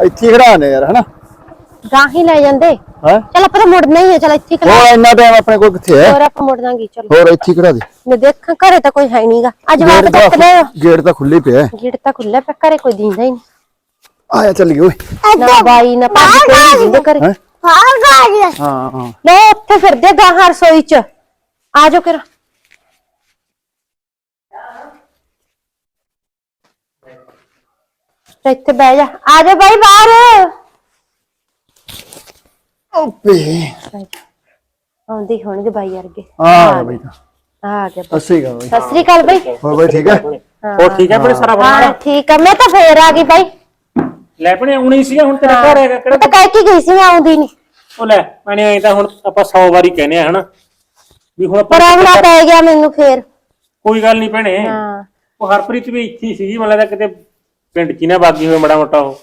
ਇੱਥੇ ਹੀ ਖੜਾ ਨੇ ਯਾਰ ਹਨਾ? ਗਾਂ ਹੀ ਲੈ ਜਾਂਦੇ। ਹੈ? ਚਲ ਆਪਾਂ ਤਾਂ ਮੁੜਨਾ ਹੀ ਹੈ ਚਲ ਇੱਥੇ ਖੜਾ। ਹੋਰ ਇੰਨਾ ਟਾਈਮ ਆਪਣੇ ਕੋਲ ਕਿੱਥੇ ਹੈ? ਹੋਰ ਆਪਾਂ ਮੁੜ ਜਾਾਂਗੇ ਚਲੋ। ਹੋਰ ਇੱਥੇ ਹੀ ਖੜਾ ਦੇ। ਮੈਂ ਦੇਖਾਂ ਘਰੇ ਤਾਂ ਕੋਈ ਹੈ ਨਹੀਂਗਾ ਅੱਜ ਵਾਰ ਤੱਕ ਲੈ ਗੇਟ ਤਾਂ ਖੁੱਲੇ ਪਿਆ ਹੈ। ਗੇਟ ਤਾਂ ਖੁੱਲਾ ਪਿਆ ਘਰੇ ਕੋਈ ਦਿੰਦਾ ਹੀ ਨਹੀਂ। ਆਇਆ ਚੱਲ ਓਏ। ਨਾ ਬਾਈ ਨਾ ਭਾਜੀ ਕੋਈ ਦਿੰਦੇ ਘਰੇ। ਹੈ? ਹਾਂ ਹਾਂ ਹਾਂ। ਲੈ ਉੱਥੇ ਫਿਰਦੇ ਗਾਂ ਰਸੋਈ ਚ। ਆ ਜਾਓ ਕਿਰਾ ਇੱਥੇ ਬਹਿ ਜਾ। ਆ ਜਾ ਬਾਈ ਬਾਹਰ। ਓਪੇ ਆਉਂਦੀ ਹੋਣਗੇ ਬਾਈ ਵਰਗੇ। ਆ ਗਿਆ ਬਈ ਤਾਂ। ਆ ਗਿਆ ਬਾਈ। ਅੱਛੀ ਗੱਲ ਬਈ। ਸਤਿ ਸ੍ਰੀ ਅਕਾਲ ਬਾਈ। ਹੋਰ ਬਈ ਠੀਕ ਹੈ। ਹੋਰ ਠੀਕ ਹੈ ਬੜੇ ਸਾਰਾ ਬਣਾ ਹਾਂ ਠੀਕ ਆ। ਮੈਂ ਤਾਂ ਫੇਰ ਆ ਗਈ ਬਾਈ। ਲੈ ਪਣੇ ਆਉਣੀ ਸੀ ਹੁਣ ਤੇਰਾ ਘਰ ਹੈਗਾ ਮੈਂ ਕਿਹੜਾ ਤਾਂ ਕਹਿ ਕੇ ਗਈ ਸੀ ਮੈਂ ਆਉਂਦੀ ਨਹੀਂ ਉਹ ਲੈ ਪਣੇ ਐ ਤਾਂ ਹੁਣ ਆਪਾਂ 100 ਵਾਰੀ ਕਹਿੰਦੇ ਆ ਹਨਾ? ਵੀ ਹੁਣ ਆਪਾਂ ਪਰ ਆਉਣਾ ਪੈ ਗਿਆ ਮੈਨੂੰ ਫੇਰ। ਕੋਈ ਗੱਲ ਨਹੀਂ ਭੈਣੇ। ਹਾਂ। ਉਹ ਹਰਪ੍ਰੀਤ ਵੀ ਇੱਥੇ ਸੀਗੀ ਮੈਨੂੰ ਲੱਗਦਾ ਕਿਤੇ ਪਿੰਡ ਚ ਨਾ ਬਾਗੀ ਹੋਏ ਮੜਾ ਮੋਟਾ ਉਹ।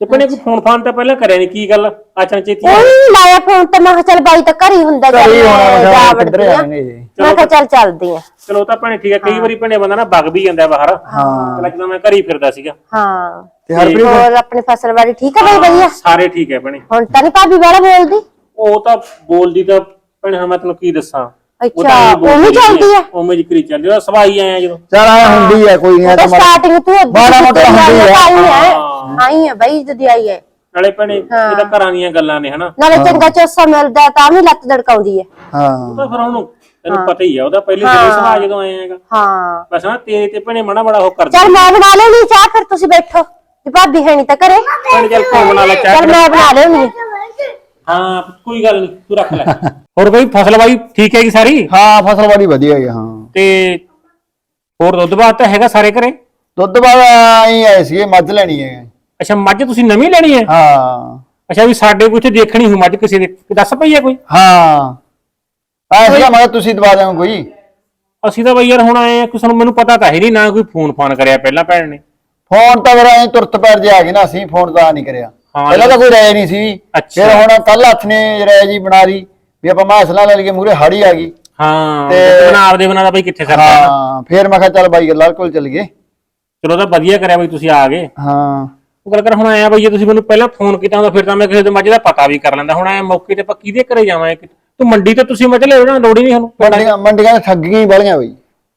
ਤੇ ਭੈਣੇ ਕੋਈ ਫੋਨ ਫਾਨ ਤਾਂ ਪਹਿਲਾਂ ਕਰਿਆ ਨਹੀਂ ਕੀ ਗੱਲ? ਆਚਨ ਚੇਤੀ ਉਹ ਨੀ ਲਾਇਆ ਫੋਨ ਤੇ ਮੈਂ ਕਿਹਾ ਚੱਲ ਬਾਈ ਤਾਂ ਘਰ ਹੀ ਹੁੰਦਾ ਘਰ ਚੱਲ ਹੋਣਾ, ਮੈਂ ਜਾ ਕਿਹਾ ਵੜਦੀ ਕਿੱਧਰੇ ਆ। ਆਣਗੇ ਇਹ। ਮੈਂ ਕਿਹਾ ਚੱਲ ਚੱਲਦੀ ਆ। ਚਲੋ ਉਹ ਤਾਂ ਭੈਣੇ ਠੀਕ ਹੈ ਕਈ ਵਾਰੀ ਭੈਣੇ ਬੰਦਾ ਨਾ ਬਗ ਵੀ ਜਾਂਦਾ ਬਾਹਰ। ਹਾਂ। ਜਦੋਂ ਮੈਂ ਘਰ ਹੀ ਫਿਰਦਾ ਸੀਗਾ। ਹਾਂ। ਤੇ ਹਰਪ੍ਰੀਤ? ਹੋਰ ਆਪਣੀ ਫਸਲ ਬਾੜੀ ਠੀਕ ਆ ਬਾਈ ਵਧੀਆ? ਸਾਰੇ ਠੀਕ ਹੈ ਭੈਣੇ। ਹੁਣ ਤਾਂ ਨਹੀਂ ਭਾਬੀ ਵਾਲਾ ਬੋਲਦੀ? ਉਹ ਤਾਂ ਬੋਲਦੀ ਤਾਂ ਭੈਣੇ ਹੁਣ ਮੈਂ ਤੈਨੂੰ ਕੀ ਦੱਸਾਂ? ਅੱਛਾ, ਤਾਂ ਉਵੇਂ ਬੋਲਦੀ ਚੱਲਦੀ ਆ? ਉਵੇਂ ਜਿਕਰੀ ਚੱਲਦੀ ਉਹ ਸਵਾਈ ਆਇਆ ਜਦੋਂ। ਚੱਲ ਆਇਆ ਹੁੰਦੀ ਹੈ ਕੋਈ ਨਹੀਂ ਉਹ ਤਾਂ ਸਟਾਰਟਿੰਗ ਤੂੰ ਅੱਧੀ ਮਾੜਾ ਮੋਟਾ ਹੁੰਦੀ ਆ। ਆਈ ਹੈ। ਹਾਂ। ਆਈ ਹੈ ਬਾਈ ਜਦੀ ਆਈ ਹੈ। ਨਾਲੇ ਭੈਣੇ ਇਹ ਤਾਂ ਘਰਾਂ ਦੀਆਂ ਗੱਲਾਂ ਨੇ ਹਨਾ? ਨਾਲੇ ਚੰਗਾ ਚੋਸਾ ਮਿਲਦਾ ਹੈ ਤਾਂ ਵੀ ਲੱਤ ਦੜਕਾਉਂਦੀ ਹੈ। ਹਾਂ। ਉਹ ਤਾਂ ਫਿਰ ਉਹਨੂੰ ਤੈਨੂੰ ਪਤਾ ਹੀ ਆ ਉਹਦਾ ਪਹਿਲੇ ਦਿਨ ਸੁਭਾਅ ਜਦੋਂ ਆਇਆ ਹੈਗਾ। ਹਾਂ। ਬਸ ਨਾ ਤੇਰੇ ਤੇ ਭੈਣੇ ਮਣਾ ਬੜਾ ਉਹ ਕਰਦਾ ਚੱਲ ਮੈਂ ਬਣਾ ਲੈਣੀ ਚਾਹ ਫਿਰ ਤੁਸੀਂ ਬੈਠੋ। ਤੇ ਭਾਬੀ ਹੈ ਨਹੀਂ ਤਾਂ ਘਰੇ। ਭੈਣੇ ਚੱਲ ਫੋਨ ਬਣਾ ਲੈ ਚਾਹ ਚੱਲ ਮੈਂ ਬਣਾ ਲੈਣੀ ਹਾਂ ਕੋਈ ਗੱਲ ਨਹੀਂ ਤੂੰ ਰੱਖ ਲੈ। ਹੋਰ ਬਈ ਫਸਲ ਬਾਈ ਠੀਕ ਹੈਗੀ ਸਾਰੀ? ਹਾਂ ਫਸਲ ਬੜੀ ਵਧੀਆ ਹੈ ਹਾਂ। ਤੇ ਹੋਰ ਦੁੱਧ ਬਾਤ ਤਾਂ ਹੈਗਾ ਸਾਰੇ ਘਰੇ? ਦੁੱਧ ਬਾਅਦ ਆਈ ਆਏ ਸੀਗੇ ਮੱਝ ਲੈਣੀ ਹੈ। ਅੱਛਾ ਮੱਝ ਤੁਸੀਂ ਨਵੀਂ ਲੈਣੀ ਹੈ? ਹਾਂ। ਅੱਛਾ ਵੀ ਸਾਡੇ ਕੋਲ ਇੱਥੇ ਦੇਖਣੀ ਹੋ ਮੱਝ ਕਿਸੇ ਦੇ। ਦੱਸ ਪਈ ਹੈ ਕੋਈ? ਹਾਂ। ਆਇਆ ਸੀਗਾ ਮੈਂ ਕਿਹਾ ਤੁਸੀਂ ਦਵਾ ਦਿਓ ਕੋਈ। ਅਸੀਂ ਤਾਂ ਬਈ ਯਾਰ ਹੁਣ ਆਏ ਆ ਕਿਸੇ ਨੂੰ ਮੈਨੂੰ ਪਤਾ ਤਾਂ ਹੈ ਨਹੀਂ ਨਾ ਕੋਈ ਫੋਨ ਫਾਨ ਕਰਿਆ ਪਹਿਲਾਂ ਭੈਣ ਨੇ। ਫੋਨ ਤਾਂ ਫਿਰ ਐ ਤੁਰਤ ਪੈਰ ਜੇ ਆ ਗਏ ਨਾ ਅਸੀਂ ਫੋਨ ਤਾਂ ਨਹੀਂ ਕਰਿਆ। ਹਾਂ। ਪਹਿਲਾਂ ਤਾਂ ਕੋਈ ਰਾਇ ਨਹੀਂ ਸੀ। ਅੱਛਾ। ਫਿਰ ਹੁਣ ਕੱਲ ਹੱਥ ਨੇ ਰਾਇ ਜੀ ਬਣਾ ਲਈ। ਵੀ ਆਪਾਂ ਮਾਸਲਾ ਲੈ ਲਈਏ ਮੂਰੇ ਹਾੜੀ ਆ ਗਈ। ਹਾਂ ਤੇ- ਬਣਾ ਆਪਦੇ ਬਣਾ ਦਾ ਬਈ ਕਿੱਥੇ ਕਰਦਾ ਹਾਂ ਫਿਰ ਮੈਂ ਕਿਹਾ ਚੱਲ ਬਾਈ ਗੱਲਾਂ ਕੋਲ ਚੱਲ ਗਏ ਚਲੋ ਤਾਂ ਵਧੀਆ ਕਰਿਆ ਬਈ ਤੁਸੀਂ ਆ ਗਏ। ਹਾਂ। ਉਹ ਗੱਲ ਕਰ ਹੁਣ ਆਇਆ ਬਈ ਜੇ ਤੁਸੀਂ ਮੈਨੂੰ ਪਹਿਲਾਂ ਫੋਨ ਕੀਤਾ ਹੁੰਦਾ ਫਿਰ ਤਾਂ ਮੈਂ ਕਿਸੇ ਦੇ ਮੱਝ ਦਾ ਪਤਾ ਵੀ ਕਰ ਲੈਂਦਾ। ਹੁਣ ਆਇਆ ਮੌਕੇ ਤੇ ਆਪਾਂ ਕਿਹਦੇ ਘਰੇ ਜਾਵਾਂ ਕਿ ਤੂੰ ਮੰਡੀ ਤੇ ਤੁਸੀਂ ਮੱਝ ਲੈ ਨਾ ਲੋੜ ਹੀ ਨਹੀਂ ਸਾਨੂੰ। ਮੰਡੀਆਂ ਮੰਡੀਆਂ ਦੇ ਠੱਗੀਆਂ ਹੀ ਬੜੀਆਂ ਬਈ।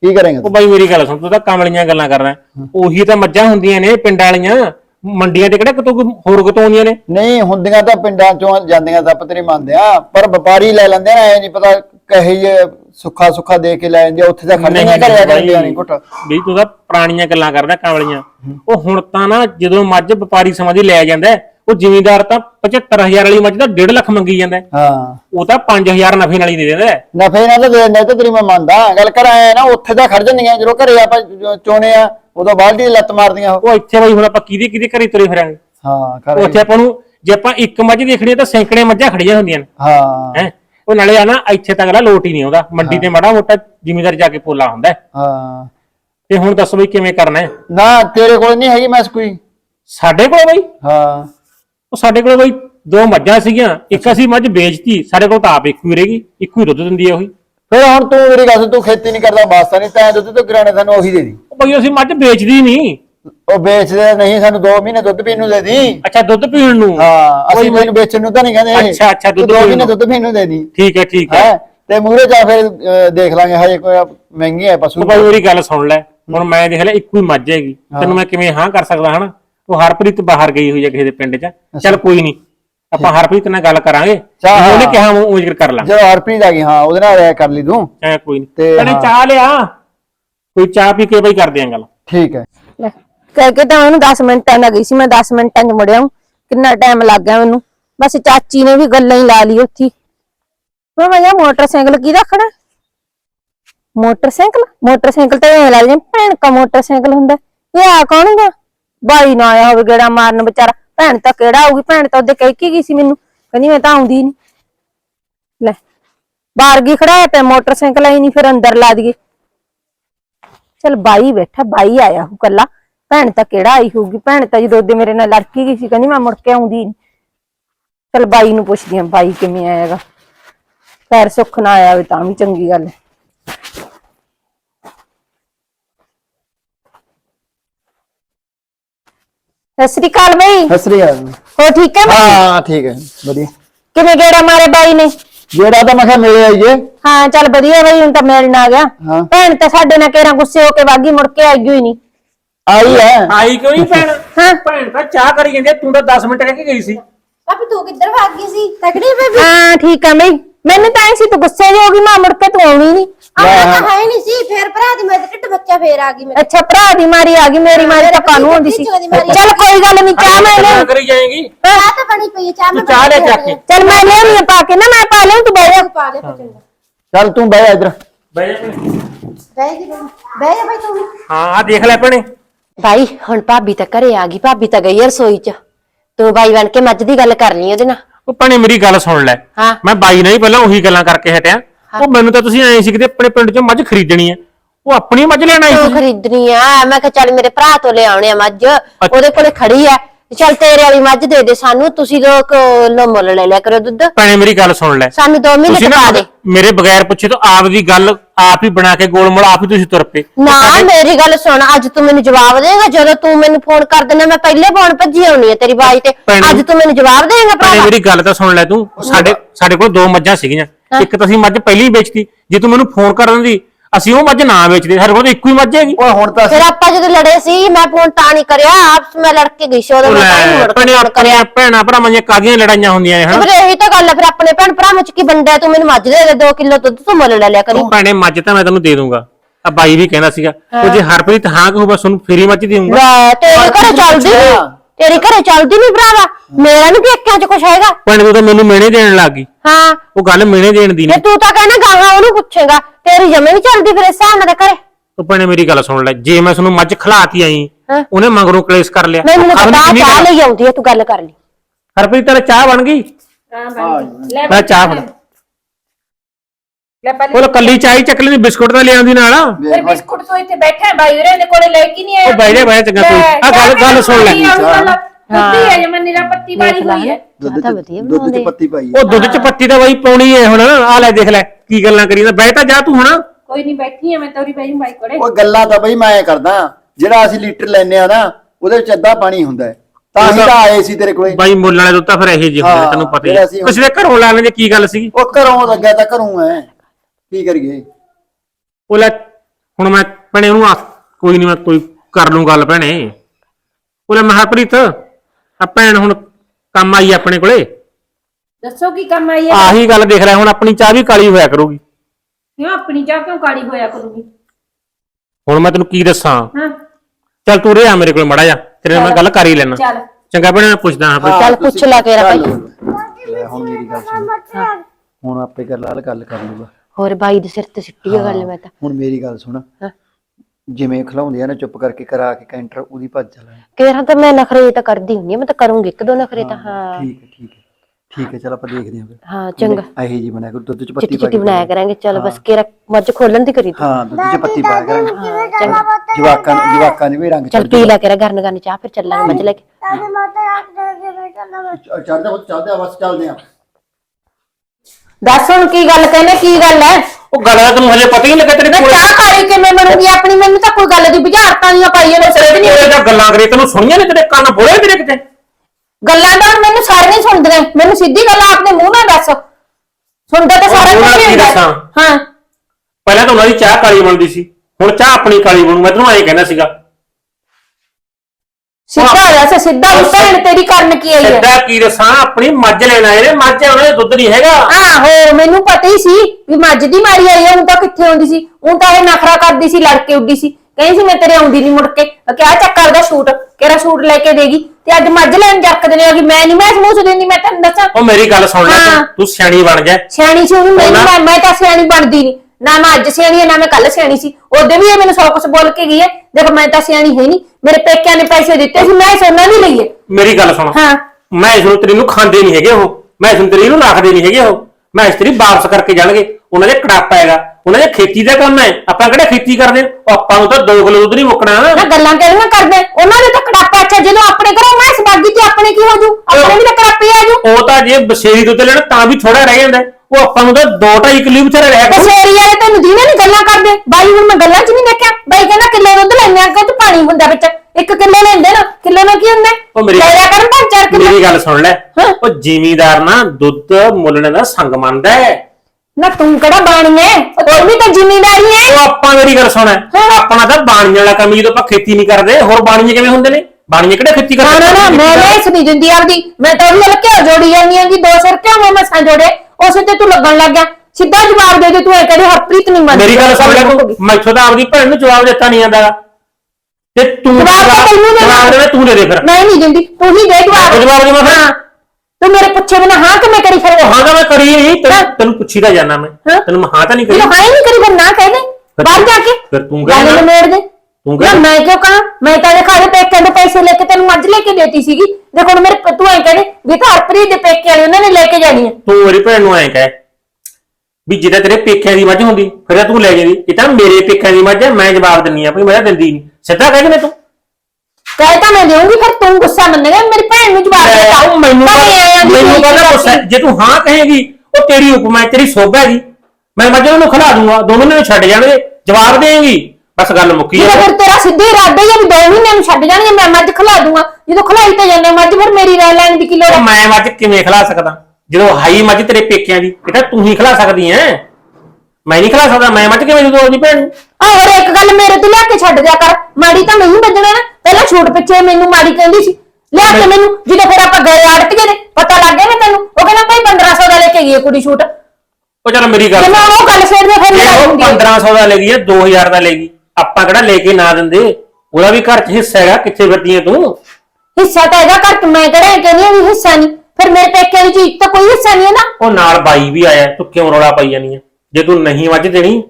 ਕੀ ਕਰੇਂਗੇ ਉਹ ਬਾਈ ਮੇਰੀ ਗੱਲ ਸੁਣ ਤੂੰ ਤਾਂ ਕਮਲੀਆਂ ਗੱਲਾਂ ਕਰਦਾ। ਉਹੀ ਤਾਂ ਮੱਝਾਂ ਹੁੰਦੀਆਂ ਨੇ ਪਿੰਡ ਵਾਲੀਆਂ। ਮੰਡੀਆਂ ਤੇ ਕਿਹੜਾ ਕਿਤੋਂ ਕੋਈ ਹੋਰ ਕਿਤੋਂ ਆਉਂਦੀਆਂ ਨੇ? ਨਹੀਂ ਹੁੰਦੀਆਂ ਤਾਂ ਪਿੰਡਾਂ ਚੋਂ ਜਾਂਦੀਆਂ ਤਾਂ ਪਤਰੀ ਮੰਨਦੇ ਆ ਪਰ ਵਪਾਰੀ ਲੈ ਲੈਂਦੇ ਨਾ ਐ ਨਹੀਂ ਪਤਾ ਕਹੇ ਜੇ ਸੁੱਖਾ ਸੁੱਖਾ ਦੇ ਕੇ ਲੈ ਜਾਂਦੇ ਆ, ਉੱਥੇ ਤਾਂ ਖੜੀਆਂ ਘਰਿਆ ਕਰਦੀਆਂ ਨਹੀਂ ਘੁੱਟ। ਵੀ ਤੂੰ ਤਾਂ ਪੁਰਾਣੀਆਂ ਗੱਲਾਂ ਕਰਦਾ ਕਮਲੀਆਂ ਉਹ ਹੁਣ ਤਾਂ ਨਾ ਜਦੋਂ ਮੱਝ ਵਪਾਰੀ ਸਮਾਂ ਦੀ ਲੈ ਜਾਂਦਾ ਹੈ, ਉਹ ਜ਼ਿਮੀਂਦਾਰ ਤਾਂ 75000 ਵਾਲੀ ਮੱਝ ਦਾ 1.5 ਲੱਖ ਮੰਗੀ ਜਾਂਦਾ ਹੈ। ਹਾਂ। ਉਹ ਤਾਂ 5000 ਨਫੇ ਨਾਲ ਹੀ ਦੇ ਦਿੰਦਾ ਹੈ। ਨਫੇ ਨਾਲ ਤਾਂ ਦੇ ਦਿੰਦੇ ਤੇ ਤੇਰੀ ਮੈਂ ਮੰਨਦਾ। ਗੱਲ ਕਰ ਆਏ ਨਾ ਉੱਥੇ ਤਾਂ ਖੜ ਜਾਂਦੀਆਂ ਜਦੋਂ ਘਰੇ ਆਪਾਂ ਚੋਣੇ ਆ ਉਦੋਂ ਬਾਲਟੀ ਦੀ ਲੱਤ ਮਾਰਦੀਆਂ ਉਹ। ਉਹ ਇੱਥੇ ਬਈ ਹੁਣ ਆਪਾਂ ਕਿਹਦੇ ਕਿਹਦੇ ਘਰੇ ਤੁਰੇ ਫਿਰਾਂਗੇ? ਹਾਂ ਕਰ ਉਹ ਇੱਥੇ ਆਪਾਂ ਨੂੰ ਜੇ ਆਪਾਂ ਇੱਕ ਮੱਝ ਦੇਖਣੀ ਹੈ ਤਾਂ ਸੈਂਕੜੇ ਮੱਝਾਂ ਖੜੀਆਂ ਹੁੰਦੀਆਂ ਨੇ। ਹਾਂ। ਹੈ? ਉਹ ਨਾਲੇ ਆ ਨਾ ਇੱਥੇ ਤੱਕ ਲਾ ਲੋਟ ਹੀ ਨਹੀਂ ਆਉਂਦਾ। ਮੰਡੀ ਤੇ ਮਾੜਾ ਮੋਟਾ ਜ਼ਿਮੀਂਦਾਰ ਜਾ ਕੇ ਪੋਲਾ ਹੁੰਦਾ ਹੈ। ਹਾਂ। ਤੇ ਹੁਣ ਦੱਸੋ ਬਈ ਕਿਵੇਂ ਕਰਨਾ ਹੈ? ਨਾ ਤੇਰੇ ਕੋਲ ਨਹੀਂ ਹੈਗੀ ਮੈਸ ਕੋਈ। ਸਾਡੇ ਕੋਲ ਬਈ। ਹਾਂ। ਉਹ ਸਾਡੇ ਕੋਲ ਬਈ ਦੋ ਮੱਝਾਂ ਸੀਗੀਆਂ ਇੱਕ ਅਸੀਂ ਮੱਝ ਵੇਚਤੀ ਸਾਡੇ ਕੋਲ ਤਾਂ ਆਪ ਇੱਕ ਹੀ ਰਹੇਗੀ ਇੱਕੋ ਹੀ ਦੁੱਧ ਦਿੰਦੀ ਹੈ ਉਹੀ। ਫਿਰ ਹੁਣ ਤੂੰ ਮੇਰੀ ਗੱਲ ਸੁਣ, ਤੂੰ ਖੇਤੀ ਨਹੀਂ ਕਰਦਾ ਵਾਸਤਾ ਨਹੀਂ ਤੈਂ ਦੁੱਧ ਤੋਂ ਕਿਰਾਣੇ ਸਾਨੂੰ ਉਹੀ ਦੇ ਦੀ। ਉਹ ਬਈ ਅਸੀਂ ਮੱਝ ਵੇਚਦੀ ਨਹੀਂ। ਉਹ ਵੇਚਦੇ ਨਹੀਂ ਸਾਨੂੰ 2 ਮਹੀਨੇ ਦੁੱਧ ਪੀਣ ਨੂੰ ਦੇ ਦੀ। ਅੱਛਾ ਦੁੱਧ ਪੀਣ ਨੂੰ? ਹਾਂ ਅਸੀਂ ਮੈਨੂੰ ਵੇਚਣ ਨੂੰ ਤਾਂ ਨਹੀਂ ਕਹਿੰਦੇ ਅੱਛਾ, ਅੱਛਾ, ਦੁੱਧ 2 ਪੀਣ ਮਹੀਨੇ ਨੂੰ। ਦੁੱਧ ਪੀਣ ਨੂੰ ਦੇ ਦੀ। ਠੀਕ ਹੈ ਠੀਕ ਹੈ। ਹੈ? ਤੇ ਮੂਰੇ ਜਾ ਫਿਰ ਅਹ, ਦੇਖ ਲਾਂਗੇ ਹਜੇ ਕੋਈ ਮਹਿੰਗੀ ਹੈ ਪਸ਼ੂ ਉਹ ਭਾਈ ਮੇਰੀ ਗੱਲ ਸੁਣ ਲੈ। ਹੁਣ ਮੈਂ ਦੇਖ ਲਿਆ ਇੱਕੋ ਹੀ ਮੱਝ ਹੈਗੀ। ਤੈਨੂੰ ਮੈਂ ਕਿਵੇਂ ਹਾਂ ਕਰ ਸਕਦਾ ਹਨਾ? ਉਹ ਹਰਪ੍ਰੀਤ ਬਾਹਰ ਗਈ ਹੋਈ ਹੈ ਕਿਸੇ ਦੇ ਪਿੰਡ 'ਚ। ਚੱਲ ਕੋਈ ਨਹੀਂ ਆਪਾਂ ਹਰਪ੍ਰੀਤ ਨਾਲ ਗੱਲ ਕਰਾਂਗੇ। ਜੇ ਉਹਨੇ ਹਾਂ। ਕਿਹਾ ਉਹ ਜ਼ਿਕਰ ਕਰ ਲਾਂਗੇ ਜਦੋਂ ਹਰਪ੍ਰੀਤ ਆ ਗਈ ਹਾਂ ਉਹਦੇ ਨਾਲ ਰਾਇ ਕਰ ਲਈ ਤੂੰ। ਚਾਹੇ ਕੋਈ ਨਹੀਂ। ਤੇ ਕਹਿੰਦੇ ਹਾਂ। ਚਾਹ ਲਿਆ। ਕੋਈ ਚਾਹ ਪੀ ਕੇ ਬਈ ਕਰਦੇ ਆਂ ਗੱਲ। ਠੀਕ ਹੈ। ਲੈ ਕਹਿ ਕੇ ਤਾਂ ਉਹਨੂੰ 10 ਮਿੰਟਾਂ ਦਾ ਗਈ ਸੀ ਮੈਂ 10 ਮਿੰਟਾਂ 'ਚ ਮੁੜਿਆ ਹੂੰ ਕਿੰਨਾ ਟਾਈਮ ਲੱਗ ਗਿਆ ਮੈਨੂੰ ਬਸ ਚਾਚੀ ਨੇ ਵੀ ਗੱਲਾਂ ਹੀ ਲਾ ਲਈ ਉੱਥੀ। ਮੈਂ ਮੈਂ ਮੋਟਰਸਾਈਕਲ ਕਿਹਦਾ ਖੜਾ ਮੋਟਰਸਾਈਕਲ? ਮੋਟਰਸਾਈਕਲ ਤੇ ਐ ਲੱਗ ਜਾਂ ਭੈਣ ਕਾ ਮੋਟਰਸਾਈਕਲ ਹੁੰਦਾ। ਇਹ ਆ ਕੌਣਗਾ ਬਾਈ ਨਾ ਆਇਆ ਹੋਵੇ ਗੇੜਾ ਮਾਰਨ ਵਿਚਾਰਾ। ਭੈਣ ਤਾਂ ਕਿਹੜਾ ਆਊਗੀ? ਭੈਣ ਤਾਂ ਉਹਦੇ ਕਹਿ ਕੇ ਗਈ ਸੀ ਮੈਨੂੰ। ਕਹਿੰਦੀ ਮੈਂ ਤਾਂ ਆਉਂਦੀ ਨਹੀਂ ਲੈ, ਬਾਹਰ ਗਈ ਖੜਾ ਪਿਆ? ਮੋਟਰਸਾਈਕਲ ਆਈ ਨਹੀਂ ਫਿਰ ਅੰਦਰ ਲਾ ਦਈਏ। ਚਲ ਬਾਈ ਬੈਠਾ, ਬਾਈ ਆਇਆ ਹੂ ਕੱਲਾ ਭੈਣ ਤਾਂ ਕਿਹੜਾ ਆਈ ਹੋਊਗੀ? ਭੈਣ ਤਾਂ ਜਦੋਂ ਉਹਦੇ ਮੇਰੇ ਨਾਲ ਲੜਕੀ ਗਈ ਸੀ, ਕਹਿੰਦੀ ਮੈਂ ਮੁੜ ਕੇ ਆਉਂਦੀ ਨਹੀਂ ਚਲ ਬਾਈ ਨੂੰ ਪੁੱਛਦੀ ਆ, ਬਾਈ ਕਿਵੇਂ ਆਏਗਾ ਪੈਰ ਸੁੱਖ ਨਾ ਆਇਆ ਹੋਵੇ ਤਾਂ ਵੀ ਚੰਗੀ ਗੱਲ ਹੈ। ਸਤਿ ਸ੍ਰੀ ਅਕਾਲ ਬਈ। ਸਤਿ ਸ੍ਰੀ ਅਕਾਲ। ਹੋ ਠੀਕ ਹੈ ਬਈ? ਹਾਂ ਠੀਕ ਹੈ ਵਧੀਆ। ਕਿਵੇਂ ਗੇੜਾ ਮਾਰੇ ਬਾਈ ਨੇ? ਜਿਹੜਾ ਤਾਂ ਮੈਂ ਕਿਹਾ ਮਿਲੇ ਆਈਏ। ਹਾਂ ਚੱਲ ਵਧੀਆ ਬਈ ਹੁਣ ਤਾਂ ਮਿਲਣ ਆ ਗਿਆ। ਹਾਂ। ਭੈਣ ਤਾਂ ਸਾਡੇ ਨਾਲ ਕੇਰਾ ਗੁੱਸੇ ਹੋ ਕੇ ਵਾਗੀ ਮੁੜ ਕੇ ਆਈ ਹੋਈ ਨਹੀਂ ਆਈ ਹੈ। ਆਈ ਕਿਉਂ ਨਹੀਂ ਭੈਣ? ਹਾਂ। ਭੈਣ ਤਾਂ ਚਾਹ ਕਰੀ ਜਾਂਦੀ ਆ, ਤੂੰ ਤਾਂ 10 ਮਿੰਟ ਰਹਿ ਕੇ ਗਈ ਸੀ। ਭਾਬੀ ਤੂੰ ਕਿੱਧਰ ਭਾਗ ਗਈ ਸੀ? ਤਕੜੀ ਬੇਬੀ ਹਾਂ ਠੀਕ ਆ ਬਈ। ਮੈਨੂੰ ਤਾਂ ਐ ਸੀ ਤੂੰ ਗੁੱਸੇ ਜਿਹੀ ਹੋ ਗਈ ਮਾਂ ਮੁੜ ਕੇ ਤੂੰ ਆਉਣੀ ਨਹੀਂ। ਆਹ ਤਾਂ ਹੈ ਨਹੀਂ ਸੀ ਫੇਰ ਭਰਾ ਦੀ ਮੈਂ ਤੇ ਢਿੱਡ ਬੱਚਾ ਫੇਰ ਆ ਗਈ ਮੇਰੇ। ਅੱਛਾ ਭਰਾ ਦੀ ਮਾਰੀ ਆ ਗਈ ਮੇਰੀ ਮਾਰੀ ਤਾਂ ਕਾਨੂੰ ਹੁੰਦੀ ਸੀ? ਚੱਲ ਕੋਈ ਗੱਲ ਨਹੀਂ ਚਾਹ ਮੈਂ ਚਾਹ ਲੈ ਕਰੀ ਜਾਏਗੀ? ਚਾਹ ਤਾਂ ਬਣੀ ਪਈ ਹੈ ਚਾਹ ਮੈਂ ਤੂੰ ਚਾਹ ਲੈ ਬਣਾ ਚੱਕ ਕੇ। ਚੱਲ ਮੈਂ ਲਿਆਉਣੀ ਆ ਪਾ ਕੇ ਨਾ ਮੈਂ ਪਾ ਲਿਆਉਂ ਤੂੰ ਬਹਿ ਜਾ। ਪਾ ਲੈ ਪਚੰਗਾ ਚੱਲ ਤੂੰ ਬਹਿ ਇੱਧਰ। ਬਹਿ ਜਾ ਭੈਣੇ। ਬਹਿ ਜੀ ਬਹਿ ਜਾ ਭਾਈ ਤੂੰ। ਹਾਂ ਆ ਦੇਖ ਲੈ ਭੈਣੇ। ਭਾਈ ਹੁਣ ਭਾਬੀ ਤਾਂ ਘਰੇ ਆ ਗਈ ਭਾਬੀ ਤਾਂ ਗਈ ਆ ਰਸੋਈ 'ਚ। ਤੂੰ ਬਾਈ ਬਣ ਕੇ ਮੱਝ ਦੀ ਗੱਲ ਕਰ ਲਈ ਉਹਦੇ ਨਾਲ। ਉਹ ਭੈਣੇ ਮੇਰੀ ਗੱਲ ਸੁਣ ਲੈ। ਹਾਂ। ਮੈਂ ਬਾਈ ਨਾਲ ਹੀ ਪਹਿਲਾਂ ਉਹੀ ਗੱਲਾਂ ਕਰਕੇ ਹਟਿਆ। ਉਹ ਮੈਨੂੰ ਤਾਂ ਤੁਸੀਂ ਐਂ ਸੀ ਕਿ ਆਪਣੇ ਪਿੰਡ ਚੋਂ ਮੱਝ ਖਰੀਦਣੀ ਆ। ਉਹ ਆਪਣੀ ਮੱਝ ਲੈਣ ਆਈ ਸੀ? ਖਰੀਦਣੀ ਆ? ਮੈਂ ਕਿਹਾ ਚੱਲ ਮੇਰੇ ਭਰਾ ਤੋਂ ਲੈ ਆਉਣੇ ਆ ਮੱਝ। ਉਹਦੇ ਕੋਲੇ ਖੜੀ ਆ। ਚੱਲ ਤੇਰੇ ਵਾਲੀ ਮੱਝ ਦੇ ਦੇ ਸਾਨੂੰ। ਤੁਸੀਂ ਲੋਕ ਲੋ ਮੁੱਲ ਲੈ ਲਿਆ ਕਰੋ ਦੁੱਧ। ਭੈਣੇ ਮੇਰੀ ਗੱਲ ਸੁਣ ਲੈ। ਸਾਨੂੰ 2 ਮਹੀਨੇ ਤੁਸੀਂ ਦੇ। ਮੇਰੇ ਬਗੈਰ ਪੁੱਛੇ ਤੋਂ ਆਪ ਦੀ ਗੱਲ ਆਪ ਹੀ ਬਣਾ ਕੇ ਗੋਲਮੋਲ ਆਪ ਹੀ ਤੁਸੀਂ ਤੁਰ ਪਏ। ਨਾ ਮੇਰੀ ਗੱਲ ਸੁਣ ਅੱਜ ਤੂੰ ਮੈਨੂੰ ਜਵਾਬ ਦੇਗਾ ਜਦੋਂ ਤੂੰ ਮੈਨੂੰ ਫੋਨ ਕਰ ਦੇਣਾ ਮੈਂ ਪਹਿਲੇ ਫੋਨ ਭੱਜੀ ਆਉਣੀ ਆ ਤੇਰੀ ਬਾਈ ਤੇ। ਭੈਣੇ- ਅੱਜ ਤੂੰ ਮੈਨੂੰ ਜਵਾਬ ਦੇਗਾ ਭੈਣੇ ਭਰਾ ਮੇਰੀ ਗੱਲ ਤਾਂ ਸੁਣ ਲੈ ਤੂੰ। ਸਾਡੇ ਸਾਡੇ ਕੋਲ ਦੋ ਮੱਝਾਂ ਸੀਗੀਆਂ। ਇੱਕ ਤਾਂ ਅਸੀਂ ਮੱਝ ਪਹਿਲੀ ਹੀ ਵੇਚਤੀ। ਜੇ ਤੂੰ ਮੈਨੂੰ ਫੋਨ ਕਰ ਦਿੰਦੀ ਅਸੀਂ ਉਹ ਮੱਝ ਨਾ ਵੇਚਦੇ ਸਾਡੇ ਕੋਲ ਤਾਂ ਇੱਕੋ ਹੀ ਮੱਝ ਹੈਗੀ। ਓਏ ਹੁਣ ਤਾਂ ਫਿਰ ਆਪਾਂ ਜਦੋਂ ਲੜੇ ਸੀ ਮੈਂ ਫੋਨ ਤਾਂ ਨਹੀਂ ਕਰਿਆ ਆਪਸ ਵਿੱਚ ਲੜ ਕੇ ਗਈ ਸੀ ਉਦੋਂ ਉਹ ਮੈਂ ਤਾਂ ਹੀ ਲੈ ਮੁੜ ਕੇ ਕਰਿਆ। ਆਪਣੀਆਂ ਭੈਣਾਂ ਭਰਾਵਾਂ ਦੀਆਂ ਕਾਦੀਆਂ ਲੜਾਈਆਂ ਹੁੰਦੀਆਂ ਨੇ ਤੇ ਹਨਾ? ਫਿਰ ਇਹੀ ਤਾਂ ਗੱਲ ਹੈ ਫਿਰ ਆਪਣੇ ਭੈਣ ਭਰਾਵਾਂ ਚ ਕੀ ਵੰਡਿਆ ਤੂੰ ਮੈਨੂੰ ਮੱਝ ਦੇ ਦੇ 2 ਕਿਲੋ ਦੁੱਧ ਤੋਂ ਮੁੱਲ ਲੈ ਲਿਆ ਕਰੀ। ਤੂੰ ਭੈਣੇ ਮੱਝ ਤਾਂ ਮੈਂ ਤੈਨੂੰ ਦੇ ਦੂੰਗਾ। ਆ ਬਾਈ ਵੀ ਕਹਿੰਦਾ ਸੀਗਾ ਉਹ ਜੇ ਹਰਪ੍ਰੀਤ ਹਾਂ ਕਹੂ ਬਸ ਉਹਨੂੰ ਫੇਰੀ ਮੱਝ ਦੇਊਂਗਾ। ਲੈ ਤੇਰੇ ਘਰੇ ਚੱਲਦੀ ਨਹੀਂ ਤੇਰੇ ਘਰੇ ਚੱਲਦੀ ਨਹੀਂ ਭਰਾਵਾ। ਮੇਰਾ ਨਹੀਂ ਪੇਕਿਆਂ ਚ ਕੁਛ ਹੈਗਾ। ਭੈਣੇ ਤੂੰ ਤਾਂ ਮੈਨੂੰ ਮਿਹਣੇ ਦੇਣ ਲੱਗ ਗਈ। ਹਾਂ। ਉਹ ਗੱਲ ਮਿਹਣੇ ਦੇਣ ਦੀ ਤੇ ਨਹੀਂ ਤੂੰ ਤਾਂ ਕਹਿਣਾ ਗਾਹਾਂ ਉਹਨੂੰ ਪੁੱਛੇਗਾ। ਤੇਰੀ ਜਮੇ ਨਹੀਂ ਚੱਲਦੀ ਫਿਰ ਇਸ ਹਿਸਾਬ ਨਾਲ ਤਾਂ ਘਰੇ। ਤੂੰ ਭੈਣੇ ਮੇਰੀ ਗੱਲ ਸੁਣ ਲੈ ਜੇ ਮੈਂ ਤੁਹਾਨੂੰ ਮੱਝ ਖਲਾਤੀ ਆਈ ਹਾਂ। ਉਹਨੇ ਮਗਰੋਂ ਕਲੇਸ਼ ਕਰ ਲਿਆ। ਮੈਨੂੰ ਆਹ ਪਤਾ ਕਿੰਨੀ ਚਾਹ ਗੱਲ- ਲਈ ਆਉਂਦੀ ਹੈ ਤੂੰ ਗੱਲ ਕਰ ਲਈ। ਹਰਪ੍ਰੀਤ ਤੇਰਾ ਚਾਹ ਬਣ ਗਈ? ਲੈ ਮੈਂ ਚਾਹ ਫੜ ਲੈ ਪਹਿਲੇ ਉਹ ਕੱਲੀ ਚਾਹ ਹੀ ਚੱਕ ਲੈਣੀ ਬਿਸਕੁਟ ਤਾਂ ਲਿਆਉਂਦੀ ਨਾਲ। ਫਿਰ ਬਿਸਕੁਟ ਤੋਂ ਇੱਥੇ ਬੈਠਾ ਬਾਈ ਉਹਦੇ ਕੋਲੇ ਲੈ ਕੇ ਨਹੀਂ ਆਇਆ। ਉਹ ਬਹਿ ਜਾ, ਬਹਿ ਜਾ, ਚੰਗਾ ਕੋਈ। ਆਹ ਗੱਲ- ਗੱਲ ਸੁਣ ਲੈ। ਕੁੱਤੀ ਹੈ। ਜਮਨ ਦਾ ਪੱਤੀ ਵਾਲੀ ਹੋਈ ਹੈ। ਦੁੱਧ ਤਾਂ ਚ ਵਧੀਆ ਦੁੱਧ ਚ ਬਣਾਉਂਦੇ। ਪੱਤੀ ਪਾਈ ਉਹ ਦੁੱਧ ਚ ਪੱਤੀ ਤਾਂ ਬਾਈ ਪਾਉਣੀ ਹੈ ਹੁਣ ਆ ਲੈ ਦੇਖ ਲੈ ਕੀ ਗੱਲਾਂ ਕਰੀ ਜਾਂਦਾ। ਬਹਿ ਤਾਂ ਜਾ ਤੂੰ ਹੁਣ। ਕੋਈ ਨਹੀਂ ਬੈਠੀ ਆ ਮੈਂ ਤੋਰੀ ਬੈਠੀ ਬਾਈ ਕੋਲੇ। ਉਹ ਗੱਲਾਂ ਤਾਂ ਬਈ ਮੈਂ ਕਰਦਾ ਜਿਹੜਾ ਅਸੀਂ ਲੀਟਰ ਲੈਨੇ ਆ ਨਾ ਉਹਦੇ ਵਿੱਚ ਅੱਧਾ ਪਾਣੀ ਹੁੰਦਾ ਹੈ ਤਾਂ ਹੀ ਤਾਂ ਆਏ ਸੀ ਤੇਰੇ ਕੋਲੇ। ਬਾਈ ਮੁੱਲ ਵਾਲੇ ਦੁੱਧ ਤਾਂ ਫਿਰ ਇਹੋ ਜਿਹੇ ਹੁੰਦੇ ਨੇ, ਹਾਂ, ਤੈਨੂੰ ਪਤਾ ਹੀ ਜਿਹੜਾ ਹੈ ਅਸੀਂ- ਕਿਸੇ ਦੇ ਘਰੋਂ ਲਾ ਲੈਂਦੇ ਕੀ ਗੱਲ ਸੀਗੀ? ਉਹ ਘਰੋਂ ਲੱਗਿਆ ਤਾਂ ਘਰੋਂ ਐ। ਕੀ ਕਰੀਏ? ਉਹ ਲੈ ਹੁਣ ਮੈਂ ਭੈਣੇ ਉਹਨੂੰ ਕੋਈ ਨਹੀਂ ਮੈਂ ਕੋਈ ਕਰ ਲੂੰ ਗੱਲ ਭੈਣੇ। ਉਹ ਲੈ ਮਹਾਪ੍ਰੀਤ ਆ ਭੈਣ ਹੁਣ ਕੰਮ ਆਈ ਆਪਣੇ ਕੋਲੇ? ਦੱਸੋ ਕੀ ਕੰਮ ਆਈ ਹੈ ਆਹੀ ਗੱਲ ਦੇਖ ਲੈ ਹੁਣ ਆਪਣੀ ਚਾਹ ਵੀ ਕਾਲੀ ਹੋਇਆ ਕਰੂਗੀ। ਕਿਉਂ ਆਪਣੀ ਚਾਹ ਕਿਉਂ ਕਾਲੀ ਹੋਇਆ ਕਰੂਗੀ? ਹੁਣ ਮੈਂ ਤੈਨੂੰ ਕੀ ਦੱਸਾਂ? ਹਾਂ। ਚੱਲ ਤੂੰ ਰੇ ਆ ਮੇਰੇ ਕੋਲ ਮੜਾ ਜਾ ਤੇਰੇ ਨਾਲ ਮੈਂ ਗੱਲ ਕਰ ਹੀ ਲੈਣਾ ਚੱਲ। ਚੰਗਾ ਭੈਣੇ ਮੈਂ ਪੁੱਛਦਾ ਹਾਂ ਚੱਲ ਪੁੱਛ ਲੈ ਕੇ। ਭਾਈ। ਲੈ ਹੁਣ ਮੇਰੀ ਗੱਲ ਸੁਣ। ਹੁਣ ਆਪੇ ਕਰ ਲਾਲ ਗੱਲ ਕਰ ਲੂਗਾ ਹੋਰ ਬਾਈ ਦੇ ਸਿਰ ਤੇ ਸਿੱਟੀ ਆ ਗੱਲ ਮੈਂ ਤਾਂ। ਹੁਣ ਮੇਰੀ ਗੱਲ ਸੁਣ। ਹਾਂ। ਜਿਵੇਂ ਖਲਾਉਂਦੇ ਆ ਨਾ ਚੁੱਪ ਕਰਕੇ ਕਰਾ ਕੇ ਕਾਊਂਟਰ ਉਹਦੀ ਭੱਜ ਚਲਾ। ਕਿਹੜਾ ਤਾਂ ਮੈਂ ਨਖਰੇ ਤਾਂ ਕਰਦੀ ਹੁੰਦੀ ਆ ਮੈਂ ਤਾਂ ਕਰੂੰਗੀ ਇੱਕ ਦੋ ਨਖਰੇ ਤਾਂ ਹਾਂ ਠੀਕ ਹੈ ਠੀਕ ਹੈ। ਠੀਕ ਹੈ ਚਲ ਆਪਾਂ ਦੇਖਦੇ ਹਾਂ ਫਿਰ। ਹਾਂ ਚੰਗਾ। ਇਹੀ ਜੀ ਬਣਾਇਆ ਕਰ ਦੁੱਧ ਚ ਪੱਤੀ ਚਿੱਟੀ ਪਾ ਚਿੱਟੀ ਕੇ ਬਣਾਇਆ ਕਰਾਂਗੇ ਚਲ ਬਸ ਕਿਹੜਾ ਮੱਝ ਖੋਲਣ ਦੀ ਕਰੀ ਤੂੰ। ਹਾਂ ਦੁੱਧ ਚ ਪੱਤੀ ਪਾਇਆ ਕਰਾਂਗੇ ਜਵਾਕਾਂ ਜਵਾਕਾਂ ਦੇ ਵੀ ਰੰਗ ਚਲ ਪੀ ਲੈ ਕੇ ਗਰਨ ਗਰਨ ਚਾਹ ਫਿਰ ਚੱਲਾਂਗੇ ਮੱਝ ਲੈ ਕੇ। ਦਾਦੀ ਮਾਤਾ ਦੇ ਕੇ ਚੱਲਣਾ ਚੜਦਾ ਚੱਲਦੇ ਆ ਬਸ ਚੱਲਦੇ ਆ। ਦੱਸ ਹੁਣ ਕੀ ਗੱਲ ਕਹਿੰਦੇ ਕੀ ਗੱਲ ਹੈ? ਉਹ ਗੱਲ ਦਾ ਤੈਨੂੰ ਹਜੇ ਪਤਾ ਹੀ ਨਹੀਂ ਲੱਗਾ ਤੇਰੇ ਮੈਂ ਕੋਲੇ। ਚਾਹ ਕਾਲੀ ਕਿਵੇਂ ਬਣੂਗੀ? ਆਪਣੀ ਮੈਨੂੰ ਤਾਂ ਕੋਈ ਗੱਲ ਦੀ ਬੁਝਾਰਤਾਂ ਦੀਆਂ ਪਾਈਆਂ ਨੇ ਨਹੀਂ ਤੇਰੇ ਤਾਂ ਗੱਲਾਂ ਕਰੀ ਤੈਨੂੰ ਸੁਣੀਆਂ ਨੇ ਤੇਰੇ ਕੰਨ ਬੋਲੇ ਤੇਰੇ ਕਿਤੇ? ਗੱਲਾਂ ਤਾਂ ਹੁਣ ਮੈਨੂੰ ਸਾਰੀਆਂ ਸੁਣਦੀਆਂ ਮੈਨੂੰ ਸਿੱਧੀ ਗੱਲ ਆਪਣੇ ਮੂੰਹ ਨਾਲ ਦੱਸ। ਸੁਣਦਾ ਤਾਂ ਸਾਰਾ ਮੂੰਹ ਨਾਲ ਕੁਝ ਹੀ ਕੀ ਹੁੰਦਾ। ਦੱਸਾਂ? ਹਾਂ। ਪਹਿਲਾਂ ਤਾਂ ਉਹਨਾਂ ਦੀ ਚਾਹ ਕਾਲੀ ਬਣਦੀ ਸੀ ਹੁਣ ਚਾਹ ਆਪਣੀ ਕਾਲੀ ਬਣੂ। ਮੈਂ ਤੈਨੂੰ ਐਂ ਕਹਿੰਦਾ ਸੀਗਾ ਸਿੱਧਾ ਦੱਸ ਸਿੱਧਾ ਹੁਣ ਭੈਣ ਤੇਰੀ ਕਰਨ ਕੀ ਆਈ ਹੈ? ਸਿੱਧਾ ਕੀ ਦੱਸਾਂ? ਆਪਣੀ ਮੱਝ ਲੈਣ ਆਏ ਨੇ ਮੱਝ ਉਹਨਾਂ ਦੇ ਦੁੱਧ ਨਹੀਂ ਹੈਗਾ। ਆਹੋ ਮੈਨੂੰ ਪਤਾ ਹੀ ਸੀ ਵੀ ਮੱਝ ਦੀ ਮਾਰੀ ਆਈ ਹੈ ਹੁਣ ਤਾਂ ਕਿੱਥੇ ਆਉਂਦੀ ਸੀ? ਹੁਣ ਤਾਂ ਇਹ ਨਖਰਾ ਕਰਦੀ ਸੀ ਲੜ ਕੇ ਉੱਡੀ ਸੀ। ਕਹਿੰਦੀ ਸੀ ਮੈਂ ਤੇਰੇ ਆਉਂਦੀ ਨਹੀਂ ਮੁੜ ਕੇ। ਕਿਹਾ ਚੱਕਰ ਦਾ ਸ਼ੂਟ ਕਿਹੜਾ ਸ਼ੂਟ ਲੈ ਕੇ ਦੇਗੀ? ਤੇ ਅੱਜ ਮੱਝ ਲੈਣ ਜਰਕਦੇ ਨੇ ਕਿ ਮੈਂ ਨਹੀਂ ਮੈਂ ਸਮੂਹ ਦਿੰਦੀ ਮੈਂ ਤੈਨੂੰ ਦੱਸਾਂ। ਉਹ ਮੇਰੀ ਗੱਲ ਸੁਣ ਲੈ ਹਾਂ। ਤੂੰ ਤੂੰ ਸਿਆਣੀ ਬਣ ਜਾ। ਸਿਆਣੀ ਸੀ ਉਹਨੂੰ ਮੈਨੂੰ ਮੈਂ ਮੈਂ ਤਾਂ ਸਿਆਣੀ ਬਣਦੀ ਨਹੀਂ ਨਾ ਮੈਂ ਅੱਜ ਸਿਆਣੀ ਹਾਂ ਨਾ ਮੈਂ ਕੱਲ ਸਿਆਣੀ ਸੀ। ਉਹਦੇ ਵੀ ਇਹ ਮੈਨੂੰ ਸੌ ਕੁਛ ਬੋਲ ਕੇ ਗਈ ਹੈ। ਦੇਖ ਮੈਂ ਤਾਂ ਸਿਆਣੀ ਹੈ ਨਹੀਂ। ਮੇਰੇ ਪੇਕਿਆਂ ਨੇ ਪੈਸੇ ਦਿੱਤੇ ਸੀ ਮੈਂ ਸੋਨਾ ਨਹੀਂ ਲਈਏ। ਮੇਰੀ ਗੱਲ ਸੁਣ। ਹਾਂ। ਮੈਂ ਇਸ ਨੂੰ ਤੇਰੀ ਨੂੰ ਖਾਂਦੇ ਨਹੀਂ ਹੈਗੇ ਉਹ। ਮੈਂ ਇਸ ਨੂੰ ਤੇਰੀ ਨੂੰ ਰੱਖਦੇ ਨਹੀਂ ਹੈਗੇ ਉਹ। ਮੈਂ ਇਸ ਤੇਰੀ ਵਾਪਸ ਕਰਕੇ ਜਾਣਗੇ। ਉਹਨਾਂ ਦੇ ਕੜਾਪਾ ਹੈਗਾ ਉਹਨਾਂ ਦੇ ਖੇਤੀ ਦਾ ਕੰਮ ਹੈ। ਆਪਾਂ ਕਿਹੜਾ ਖੇਤੀ ਕਰਦੇ ਉਹ ਆਪਾਂ ਨੂੰ ਤਾਂ 2 ਕਿਲੋ ਦੁੱਧ ਨਹੀਂ ਮੁੱਕਣਾ। ਨਾ ਗੱਲਾਂ ਕਿਹੜੀਆਂ ਕਰਦੇ? ਉਹਨਾਂ ਦੇ ਤਾਂ ਕੜਾਪਾ ਅੱਛਾ ਜਦੋਂ ਆਪਣੇ ਘਰੋਂ ਮੈਂ ਸਬਾਗੀ ਤੇ ਆਪਣੇ ਕੀ ਹੋ ਜੂ? ਆਪਣੇ ਵੀ ਤਾਂ ਕੜਾਪੇ ਆ ਜੂ। ਉਹ ਤਾਂ ਜੇ ਬਸੇਰੀ ਦੁੱਧ ਲੈਣਾ ਤਾਂ ਵੀ ਥੋੜਾ ਰਹਿ ਜਾਂਦਾ। ਉਹ ਆਪਾਂ ਨੂੰ ਤਾਂ 2.5 ਕਿਲੋ ਵਿਚਾਰਾ ਰਹਿ ਗਿਆ। ਬਸੇਰੀ ਵਾਲੇ ਤੈਨੂੰ ਦੀਨੇ ਨਹੀਂ ਗੱਲਾਂ ਕਰਦੇ। ਬਾਈ ਹੁਣ ਮੈਂ ਗੱਲਾਂ 'ਚ ਨਹੀਂ ਦੇਖਿਆ। ਬਾਈ ਕਹਿੰਦਾ ਕਿਲੋ ਦੁੱਧ ਲੈਣੇ ਆ ਕਿ ਪਾਣੀ ਹੁੰਦਾ ਵਿੱਚ। ਇੱਕ ਕਿਲੋ ਲੈਂਦੇ ਨਾ ਕਿਲੋ ਨਾਲ ਕੀ ਹੁੰਦਾ? ਉਹ ਮੇਰੀ ਲੈ ਕਰਨ ਪੰਜ ਚਾਰ ਕਿਲੋ। ਮੇਰੀ ਗੱਲ ਸੁਣ ਲੈ। ਹਾਂ। ਉਹ ਜ਼ਿਮੀਦਾਰ ਨਾ ਦੁੱਧ ਮੁੱਲਣ ਦਾ ਸੰਗ ਮੰਨਦਾ ਹੈ। ਨਾ ਤੂੰ ਕਿਹੜਾ ਬਾਣੀ ਹੈ? ਉਹ ਤੂੰ ਵੀ ਤਾਂ ਜ਼ਿਮੀਂਦਾਰੀ ਹੈ। ਉਹ ਆਪਾਂ ਮੇਰੀ ਗੱਲ ਸੁਣ। ਆਪਣਾ ਤਾਂ ਬਾਣੀਆਂ ਵਾਲਾ ਕੰਮ ਹੀ ਜਦੋਂ ਆਪਾਂ ਖੇਤੀ ਨਹੀਂ ਕਰਦੇ ਹੋਰ ਬਾਣੀਏ ਕਿਵੇਂ ਹੁੰਦੇ ਨੇ? ਬਾਣੀਏ ਕਿਹੜੇ ਖੇਤੀ ਨਾ ਕਰਦੇ? ਨਾ ਨਾ ਮੈਂ ਲੈਸ ਨਹੀਂ ਦਿੰਦੀ ਆਪਦੀ ਮੈਂ ਤਾਂ ਉਹਦੇ ਨਾਲ ਕਿਉਂ ਜੋੜੀ ਜਾਂਦੀ ਆਂ ਕਿ ਦੋ ਸਿਰ ਕਿਉਂ ਮੈਂ ਮਸਾਂ ਜੋੜੇ। ਉਸੇ ਤੇ ਤੂੰ ਲੱਗਣ ਲੱਗ ਗਿਆ। ਸਿੱਧਾ ਜਵਾਬ ਦੇ ਦੇ ਤੂੰ ਇਹ ਕਹਦੇ ਹਰਪ੍ਰੀਤ ਨਹੀਂ ਮੰਨਦੀ। ਮੇਰੀ ਗੱਲ ਸੁਣ ਲੈ ਤੂੰ? ਮੈਥੋਂ ਤਾਂ ਆਪਦੀ ਭੈਣ ਨੂੰ ਜਵਾਬ ਦਿੱਤਾ ਨਹੀਂ ਜਾਂਦਾ। ਤੇ ਤੂੰ ਜਵਾਬ ਤਾਂ ਤੈਨੂੰ ਦੇਣਾ। ਜਵਾਬ ਦੇਣਾ ਤੂੰ ਦੇ ਦੇ ਫਿਰ। ਮੈਂ ਨਹੀਂ ਦਿੰਦੀ। ਤੂੰ ਹੀ ਦੇ ਜਵਾਬ। ਮੈਂ ਜਵਾਬ ਫਿਰ? ਹਾਂ ਤੂੰ ਮੇਰੇ ਪੁੱਛੇ ਬਿਨਾ ਹਾਂ ਕਿ ਮੈਂ ਕਰੀ ਫਿਰ? ਹਾਂ ਤਾਂ ਮੈਂ ਕਰੀ ਨਹੀਂ ਹਾਂ। ਤੈਨੂੰ ਪੁੱਛੀ ਤਾਂ ਜਾਣਾ ਮੈਂ। ਤੈਨੂੰ ਮੈਂ ਹਾਂ ਤਾਂ ਨਹੀਂ ਕਰੀ। ਤੂੰ ਹਾਂ ਹੀ ਨਹੀਂ ਕਰੀ ਫਿਰ ਨਾ ਕਹਿ ਦੇ। ਬਾਹਰ ਜਾ ਕੇ। ਫਿਰ ਤੂੰ ਗੱਲ ਕਹਿ ਨਾ। ਨਿਬੇੜ ਦੇ। ਤੂੰ ਨਾ ਕਹਿ। ਮੈਂ ਕਿਉਂ ਕਹਾਂ? ਮੈਂ ਤਾਂ ਖਾਦੇ ਪੇਕਿਆਂ ਦੇ ਪੈਸੇ ਲੈ ਕੇ ਤੈਨੂੰ ਮੱਝ ਲੈ ਕੇ ਦੇਤੀ ਸੀਗੀ। ਦੇਖੋ ਹੁਣ ਮੇਰੇ ਪ- ਤੂੰ ਐ ਕਹਿੰਦੇ ਵੀ ਤਾਂ ਹਰਪ੍ਰੀਤ ਦੇ ਪੇਕੇ ਵਾਲੇ ਉਹਨਾਂ ਨੇ ਲੈ ਕੇ ਜਾਣੀ ਹੈ। ਤੂੰ ਮੇਰੀ ਭੈਣ ਨੂੰ ਐਂ ਕਹਿ ਵੀ ਜਿੱਦਾਂ ਤੇਰੇ ਪੇਕਿਆਂ ਦੀ ਮੱਝ ਹੁੰਦੀ ਫਿਰ ਤਾਂ ਤੂੰ ਲੈ ਜਾਂਦੀ। ਇਹ ਤਾਂ ਮੇਰੇ ਪੇਕਿਆਂ ਦੀ ਮੱਝ ਹੈ ਮੈਂ ਜਵਾਬ ਦਿੰਨੀ ਆ ਭਈ ਮੈਂ ਤਾਂ ਦਿੰਦੀ ਨਹੀਂ। ਸਿੱਧਾ ਕਹਿ ਦੇ ਤੂੰ ਕਹਿ ਤਾਂ ਮੈਂ ਦੇਊਂਗੀ ਫਿਰ ਤੂੰ ਗੁੱਸਾ ਮੰਨੇਗਾ ਮੇਰੀ ਭੈਣ ਨੂੰ ਜਵਾਬ ਦੇ ਲੈ, ਮੈਨੂੰ ਤਾਂ ਆ ਵੀ ਮੈਨੂੰ ਇੱਕ ਗੁੱਸਾ। ਜੇ ਤੂੰ ਹਾਂ ਕਹੇਗੀ ਉਹ ਤੇਰੀ ਹੁਕਮ ਹੈ ਤੇਰੀ ਸੋਭਾ ਹੈਗੀ। ਮੈਂ ਮੱਝਾਂ ਨੂੰ ਖਿਲਾ ਦੂੰਗਾ ਦੋਨੋਂ ਨੂੰ ਛੱਡ ਜਾਣਗੇ। ਜਵਾਬ ਦੇਂਗੀ। ਬਸ ਗੱਲ ਮੁੱਕੀ ਹੈ ਫਿਰ ਤੇਰਾ ਸਿੱਧੇ ਇਰਾਦਾ ਵੀ ਦੋ ਮਹੀਨਿਆਂ ਨੂੰ ਛੱਡ ਜਾਣਗੇ ਮੈਂ ਮੱਝ ਖਿਲਾ ਦੂੰਗਾ। ਜਦੋਂ ਖਿਲਾਈ ਤੇ ਜਾਂਦੇ ਮੱਝ ਫਿਰ ਮੇਰੀ ਰਹਿ ਲੈਣ ਦੀ ਕਿਲੋ ਉਹ ਮੈਂ ਮੱਝ ਕਿਵੇਂ ਖਿਲਾ ਸਕਦਾ? ਜਦੋਂ ਹਾਈ ਮੱਝ ਤੇਰੇ ਪੇਕਿਆਂ ਦੀ ਇਹ ਤਾਂ ਤੂੰ ਹੀ ਖਿਲਾ ਸਕਦੀ ਐ ਮੈਂ ਨਹੀਂ ਖਿਲਾ ਸਕਦਾ ਮੈਂ ਮੱਝ ਕਿਵੇਂ ਜਦੋਂ ਉਹਦੀ ਭੈਣ ਨੂੰ? ਆ ਹੋਰ ਇੱਕ ਗੱਲ ਮੇਰੇ ਤੇ ਲਿਆ ਕੇ ਛੱਡ ਦਿਆ ਕਰ। ਮਾੜੀ ਤਾਂ ਮੈਨੂੰ ਵੱਜਣਾ ਨਾ। ਪਹਿਲਾਂ ਛੂਟ ਪਿੱਛੇ ਮੈਨੂੰ ਮਾੜੀ ਕਹਿੰਦੀ ਸੀ। ਲਿਆ ਕੇ ਮੈਨੂੰ ਜਦੋਂ ਫਿਰ ਆਪਾਂ ਗਏ ਆੜਤੀਏ ਦੇ ਪਤਾ ਲੱਗ ਗਿਆ ਨਾ ਤੈਨੂੰ। ਉਹ ਕਹਿੰਦਾ ਭਾਈ 1500 ਦਾ ਲੈ ਕੇ ਗਈ ਹੈ ਕੁੜੀ ਛੂਟ। ਉਹ ਚੱਲ ਮੇਰੀ ਗੱਲ ਮੈਂ ਉਹ ਗੱਲ ਛੇੜ ਦੇ ਫਿਰ ਜੇ ਲੜਾਈ ਉਹ ਹੁੰਦੀ ਹੈ। 1500 ਦਾ ਲੈ ਗਈ ਐ 2000 ਦਾ ਲੈ ਗਈ। ਆਪਾਂ ਕਿਹੜਾ ਲੈ ਕੇ ਨਾ ਦਿੰਦੇ? ਉਹਦਾ ਵੀ ਘਰ 'ਚ ਹਿੱਸਾ ਹੈਗਾ ਕਿੱਥੇ ਫਿਰਦੀ ਐ ਤੂੰ? ਹਿੱਸਾ ਤਾਂ ਇਹਦਾ ਘਰ ਮੈਂ ਕਿਹੜਾ ਇਹ ਕਹਿੰਦੀ ਹਾਂ ਵੀ ਹਿੱਸਾ ਨਹੀਂ। ਫਿਰ ਮੇਰੇ ਪੇਕੇ ਦੀ ਚੀਜ਼ ਤਾਂ ਕੋਈ ਹਿੱਸਾ ਨਹੀਂ ਹੈ ਨਾ। ਉਹ ਨਾਲ ਬਾਈ ਵੀ ਆਇਆ ਤੂੰ ਕਿਉਂ ਰੌਲਾ ਪਾਈ ਜਾਨੀ ਐ ਜੇ ਤੂੰ ਨਹੀਂ ਮੱਝ ਦੇਣੀ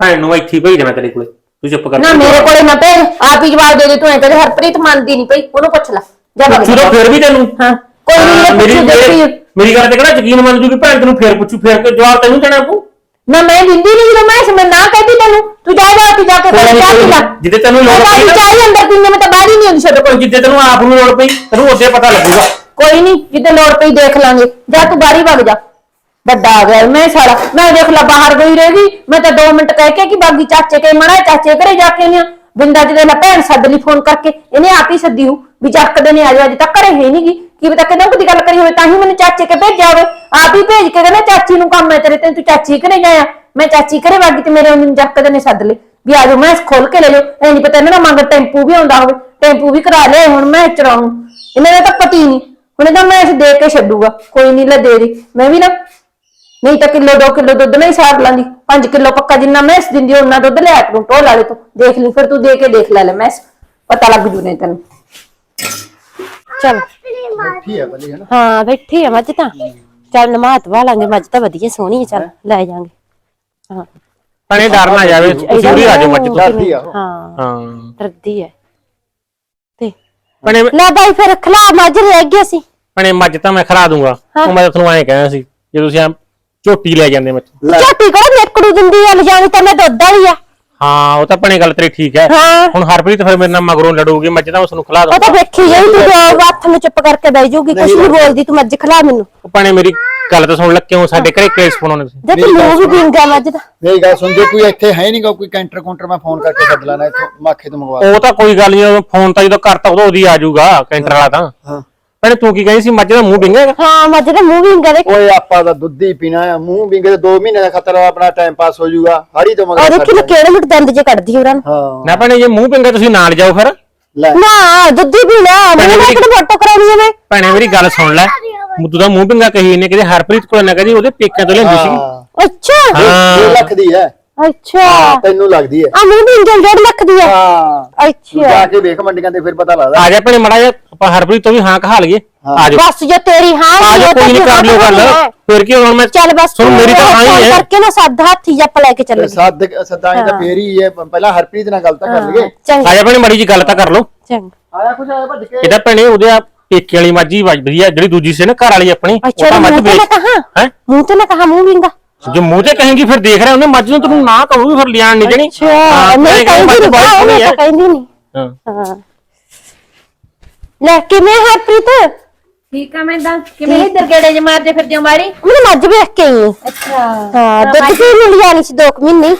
ਭੈਣ ਨੂੰ ਇੱਥੇ ਹੀ ਭੇਜ ਦੇਣਾ ਤੇਰੇ ਕੋਲੇ। ਤੂੰ ਚੁੱਪ ਕਰ ਨਾ ਮੇਰੇ ਕੋਲੇ ਨਾ ਭੇਜ ਆਪ ਹੀ ਜਵਾਬ ਦੇ ਦੇ ਤੂੰ ਐ ਕਹਿੰਦੇ ਹਰਪ੍ਰੀਤ ਮੰਨਦੀ ਨਹੀਂ ਪਈ ਉਹਨੂੰ ਪੁੱਛ ਲੈ। ਜਾ ਪੁੱਛੂ ਜਾ। ਤਾਂ ਫਿਰ ਵੀ ਤੈਨੂੰ। ਹਾਂ ਕੋਈ ਨਹੀਂ ਮੇਰੀ ਪੁੱਛੂ ਮੇਰੀ- ਗੱਲ ਤੇ ਕਿਹੜਾ ਯਕੀਨ ਮੰਨ ਜੂਗੀ ਭੈਣ ਤੈਨੂੰ ਫੇਰ ਪੁੱਛੂ ਫੇਰ ਕੇ ਜਵਾਬ ਤੈਨੂੰ ਦੇਣਾ ਤੂੰ ਨਾ ਮੈਂ ਦਿੰਦੀ ਨਹੀਂ ਜਦੋਂ ਮੈਂ ਇਸ ਮੈਂ ਨਾ ਕਹਿੰਦੀ ਤੈਨੂੰ। ਤੂੰ ਜਾ ਜਾ ਤੂੰ ਜਾ ਕੇ ਕੋਈ ਚਾਹ ਪੀ। ਲੈ ਜਿੱਦੇ ਤੈਨੂੰ ਲੋੜ ਪਈ ਨਾ- ਚਾਹ ਅੰਦਰ ਪੀਣੇ ਮੈਂ ਤਾਂ ਬਾਹਰ ਹੀ ਨਹੀਂ ਆਉਂਦੀ ਛੱਡ ਕੋਈ। ਜਿੱਦੇ ਤੈਨੂੰ ਆਪ ਨੂੰ ਲੋੜ ਪਈ ਤੈਨੂੰ ਉਹਦੇ ਪਤਾ ਲੱਗੂਗਾ। ਕੋਈ ਨਹੀਂ ਜਿੱਦੇ ਲੋੜ ਪਈ ਦੇਖ ਲਾਂਗੇ। ਜਾ ਤੂੰ ਬਾਰੀ ਵਗ ਜਾ। ਵੱਡਾ ਆ ਗਿਆ ਮੈਂ ਸਾਲਾ। ਮੈਂ ਦੇਖ ਲਾ ਬਾਹਰ ਗਈ। ਰਹੇਗੀ ਮੈਂ ਤਾਂ 2 ਮਿੰਟ ਕਹਿ ਕੇ ਕਿ ਬਾਗੀ ਚਾਚੇ ਕੇ ਮੜਾ ਚਾਚੇ ਘਰੇ ਜਾ ਕੇ ਨੇ ਬਿੰਦਾ ਜਿਹਦੇ ਨਾਲ ਭੈਣ ਸੱਦ ਲਈ ਫੋਨ ਕਰਕੇ। ਇਹਨੇ ਆਪ ਹੀ ਸੱਦੀ ਹੂ ਵੀ ਚੱਕਦੇ ਨੇ ਆ ਜਾ ਅਜੇ ਤੱਕ ਘਰੇ ਹੈ ਨਹੀਂਗੀ ਕੀ ਪਤਾ ਕਿਦੋਂ ਕਦੀ ਗੱਲ ਕਰੀ ਹੋਵੇ, ਤਾਂ ਹੀ ਮੈਨੂੰ ਚਾਚੇ ਕੇ ਭੇਜਿਆ ਹੋਵੇ। ਆਪ ਹੀ ਭੇਜ ਕੇ ਕਹਿੰਦਾ, ਚਾਚੀ ਨੂੰ ਕੰਮ ਹੈ ਤੇਰੇ ਤੇ, ਤੂੰ ਚਾਚੀ ਘਰੇ ਜਾਇਆ ਮੈਂ ਚਾਚੀ ਘਰੇ ਵਾਗੀ ਤੇ ਮੇਰੇ ਉਹਨੂੰ ਚੱਕਦੇ ਨੇ ਸੱਦ ਲਈ ਵੀ ਆ ਜਾਓ, ਮੈਂ ਖੋਲ ਕੇ ਲੈ ਜਾਓ। ਐ ਨਹੀਂ ਪਤਾ ਇਹਨਾਂ ਦਾ ਮੰਗ ਟੈਂਪੂ ਵੀ ਆਉਂਦਾ ਹੋਵੇ, ਟੈਂਪੂ ਵੀ ਕਰਾ ਲਿਆ ਹੁਣ ਮੈਂ ਚਲਾਉਂ ਇਹਨਾਂ ਦਾ ਤਾਂ ਪਤੀ ਨਹੀਂ ਹੁਣ ਤਾਂ ਮੈਂ ਇਸ ਦੇ ਕੇ ਛੱਡੂਗਾ, ਕੋਈ ਨਹੀਂ ਲੈ ਦੇ ਦੇ। ਮੈਂ ਵੀ ਨਾ, ਨਹੀਂ ਤਾਂ ਕਿਲੋ 2 ਕਿਲੋ ਦੁੱਧ ਨਹੀਂ ਸਾਰ ਲਾਂਦੀ 5 ਕਿਲੋ ਪੱਕਾ ਜਿੰਨਾ ਮੈਂ ਇਸ ਦਿੰਦੀ ਉਹਨਾਂ ਦੁੱਧ ਲਿਆ ਕਰੂੰ ਢੋਲ ਵਾਲੇ ਤੋਂ। ਦੇਖ ਲਈ, ਫਿਰ ਤੂੰ ਦੇ ਕੇ ਦੇਖ ਲੈ ਲੈ, ਮੈਂ ਪਤਾ ਲੱਗ ਜੂ ਨਹੀਂ ਤੈਨੂੰ। ਚਲ। ਬੈਠੀ ਹਾਂ ਬੈਠੀ ਆ ਮੱਝ ਤਾਂ। ਚੱਲ ਨਮਾਤ ਵਾਲਾਂਗੇ ਮੱਝ ਤਾਂ ਵਧੀਆ ਸੋਹਣੀ ਹੈ ਚੱਲ ਲੈ ਜਾਾਂਗੇ। ਹਾਂ। ਭੈਣੇ ਡਰ ਨਾ ਜਾਵੇ ਵੀ ਆ ਜਾਓ ਮੱਝ ਤੋਂ। ਡਰਦੀ ਆ ਉਹ। ਹਾਂ ਹਾਂ। ਡਰਦੀ ਹੈ ਤੇ ਭੈਣੇ ਲੈ ਬਾਈ ਫਿਰ ਖਲਾ ਮੱਝ ਰਹਿ ਗਿਆ ਸੀ ਭੈਣੇ ਮੱਝ ਤਾਂ ਮੈਂ ਖਰਾ ਦੂੰਗਾ। ਉਹ ਮੈਂ ਤੁਹਾਨੂੰ ਐਂ ਕਹਿਣਾ ਸੀ ਜੇ ਤੁਸੀਂ ਆ ਝੋਟੀ ਲੈ ਜਾਂਦੇ ਮੈਥੋਂ ਲੈ। ਝੋਟੀ ਕੋਲ ਨੇਕੜੂ ਦਿੰਦੀ ਆ ਲਿਜਾਣੀ ਤਾਂ ਮੈਂ ਦੁੱਧ ਵਾਲੀ ਆ। ਹਾਂ ਉਹ ਤਾਂ ਭੈਣੇ ਗੱਲ ਤੇਰੀ ਠੀਕ ਹੈ। ਹਾਂ। ਹੁਣ ਹਰਪ੍ਰੀਤ ਫਿਰ ਮੇਰੇ ਨਾਲ ਮਗਰੋਂ ਲੜੂਗੀ ਮੱਝ ਤਾਂ ਉਸ ਨੂੰ ਖਿਲਾ ਉਹ ਤਾਂ ਵੇਖੀ ਜਾਈ ਤੂੰ ਦੋ ਹੱਥ ਨੂੰ ਚੁੱਪ ਕਰਕੇ ਬਹਿ ਜਾਊਗੀ ਕੁਛ ਨਹੀਂ ਬੋਲਦੀ ਤੂੰ ਮੱਝ ਖਲਾ ਮੈਨੂੰ। ਉਹ ਭੈਣੇ ਮੇਰੀ ਗੱਲ ਤਾਂ ਸੁਣ ਲੈ ਕਿਉਂ ਸਾਡੇ ਘਰੇ ਕੇਸ ਪਾਉਣੇ ਤੁਸੀਂ? ਜੇ ਤੂੰ ਮੂੰਹ ਵੀ ਪੀਂਗਾ ਮੱਝ ਦਾ। ਮੇਰੀ ਗੱਲ ਸੁਣ ਜੇ ਕੋਈ ਇੱਥੇ ਹੈ ਨਹੀਂਗਾ ਕੋਈ ਕੈਂਟਰ ਕਾਊਂਟਰ ਮੈਂ ਫੋਨ ਕਰਕੇ ਸੱਦ ਲੈਣਾ ਇੱਥੋਂ ਮਾਖੇ ਤੋਂ ਮੰਗਵਾ ਉਹ ਤਾਂ ਕੋਈ ਗੱਲ ਨਹੀਂ ਫੋਨ ਤਾਂ ਜਦੋਂ ਕਰਤਾ ਉਦੋਂ ਉਹਦੀ ਆ ਜਾਊਗਾ ਕੈਂਟਰ ਵਾਲਾ ਤਾਂ। ਹਾਂ। ਭੈਣੇ ਤੂੰ ਕੀ ਕਹੀ ਸੀ ਮੱਝ ਦਾ ਮੂੰਹ ਡਿੰਗੇਗਾ ਹਾਂ ਮੱਝ ਦਾ ਮੂੰਹ ਵਿੰਗਾ ਦੇਖ। ਓਏ ਆਪਾਂ ਦਾ ਦੁੱਧ ਹੀ ਪੀਣਾ ਆ ਮੂੰਹ ਵਿੰਗੇ ਤੇ 2 ਮਹੀਨੇ ਦਾ ਖਤਰਾ ਆਪਣਾ ਟਾਈਮ ਪਾਸ ਹੋ ਜਾਊਗਾ ਹਰੀ ਤੋਂ ਮਗਰ ਉਹ ਦੇਖੀ ਲੈ ਕਿਹੜੇ ਮਿੰਟ ਦੰਦ ਜੇ ਕੱਢਦੀ ਉਹਨਾਂ ਨੂੰ। ਹਾਂ। ਨਾ ਭੈਣੇ ਜੇ ਮੂੰਹ ਪਿੰਗਾ ਤੁਸੀਂ ਨਾਲ ਜਾਓ ਫਿਰ। ਲੈ। ਨਾ ਦੁੱਧੀ ਪੀਣਾ ਮੈਂ ਭੈਣੇ ਨਾ ਮੇਰੀ- ਕਿਹਨੇ ਫੋਟੋ ਕਰਾਉਣੀ ਹੈ ਮੈਂ? ਭੈਣੇ ਮੇਰੀ ਗੱਲ ਸੁਣ ਲੈ। ਮੁੱਦੂ ਦਾ ਮੂੰਹ ਪਿੰਗਾ ਕਹੀ ਨੇ ਕਿਤੇ ਹਰਪ੍ਰੀਤ ਕੋਲ ਨਾ ਕਹਦੀ ਉਹਦੇ ਪੇਕਿਆਂ ਤੋਂ ਲੈਂਦੀ ਸੀ। ਹਾਂ। ਅੱਛਾ। 2 ਹਾਂ ਲੱਖ ਦੀ ਹੈ। ਅੱਛਾ। ਤੈਨੂੰ ਲੱਗਦੀ ਹੈ। ਆ ਮੂੰਹ ਵਿੰਗਾ 1.5 ਲੱਖ ਦੀ ਆ ਹਾਂ। ਤੂੰ ਅੱਛਾ ਜਾ ਕੇ ਵੇਖ ਮੰਡੀਆਂ ਤੇ ਫਿਰ ਪਤਾ ਲੱਗਦਾ। ਆ ਜਾ ਭੈਣੇ ਮੜਾ ਜਾ ਆਪਾਂ ਹਰਪ੍ਰੀਤ ਤੋਂ ਵੀ ਹਾਂ ਕਹਾ ਲਈਏ। ਆ ਜਾ ਬਸ ਜੇ ਤੇਰੀ ਹਾਂ ਆ ਜਾ ਕੋਈ ਨਹੀਂ ਕਰ ਲਿਓ ਗੱਲ। ਹੈ। ਫਿਰ ਕੀ ਹੁਣ ਮੈਂ ਚੱਲ ਬਸ ਸੁਣ ਮੇਰੀ ਤਾਂ ਹਾਂ ਹੀ ਫੋਨ ਹੈ। ਕਰਕੇ ਨਾ ਸੱਦ ਹੱਥੀ ਜੱਪ ਲੈ ਕੇ ਚੱਲ ਸੱਦ ਸੱਦਾਂਗੇ ਤਾਂ ਫੇਰ ਹੀ ਇਹ ਪਹਿਲਾਂ ਹਰਪ੍ਰੀਤ ਨਾਲ ਗੱਲ ਤਾਂ ਕਰ ਲਈਏ। ਚੰਗਾ। ਆ ਜਾ ਭੈਣੇ ਮੜੀ ਜੀ ਗੱਲ ਤਾਂ ਕਰ ਲਓ। ਚੰਗਾ। ਆਇਆ ਕੁਛ ਆਇਆ ਭੱਜ ਕੇ? ਇਹਦਾ ਭੈਣੇ ਉਹਦੇ ਆ ਪੇਕੇ ਵਾਲੀ ਮੱਝ ਹੀ ਵੱਜਦੀ ਆ ਜਿਹੜੀ ਦੂਜੀ ਸੀ ਨਾ ਘਰ ਵਾਲੀ ਆਪਣੀ ਅੱਛਾ ਉਹਦੇ ਮੂੰਹ ਤੇ ਨਾ ਕਹਾ? ਹੈ? ਮੂੰਹ ਤੇ ਨਾ ਕਹਾ ਮੂੰਹ ਵਿੰਗਾ? ਕਹੇਂਗੀ ਫਿਰ ਦੇਖ ਰਿਹਾ ਉਹਨੇ ਮੱਝ ਨੂੰ ਤੈਨੂੰ ਨਾ ਕਹੂਗੀ ਫਿਰ ਲਿਆਣ ਨਹੀਂ ਦੇਣੀ। ਅੱਛਾ ਹਾਂ, ਨਹੀਂ ਭੈਣੇ ਕਹਿੰਦੀ ਨਹੀਂ ਤਾਂ ਹੈ। ਕਹਿੰਦੀ ਨਹੀਂ। ਹਾਂ। ਹਾਂ। ਲੈ ਕਿਵੇਂ ਹਰਪ੍ਰੀਤ? ਠੀਕ ਆ ਮੈਂ ਤਾਂ ਕਿਵੇਂ ਇੱਧਰ ਗੇੜੇ ਜ ਮਾਰਦੇ ਫਿਰਦੇ ਹੋ ਮਾਰੀ ਮੈਨੂੰ ਮੱਝ ਵੇਖ ਕੇ ਆਈ ਹਾਂ। ਅੱਛਾ। ਹਾਂ ਦੁੱਧ ਪੀ ਨੂੰ ਲਿਆਣੀ ਸੀ 2 ਮਹੀਨੇ।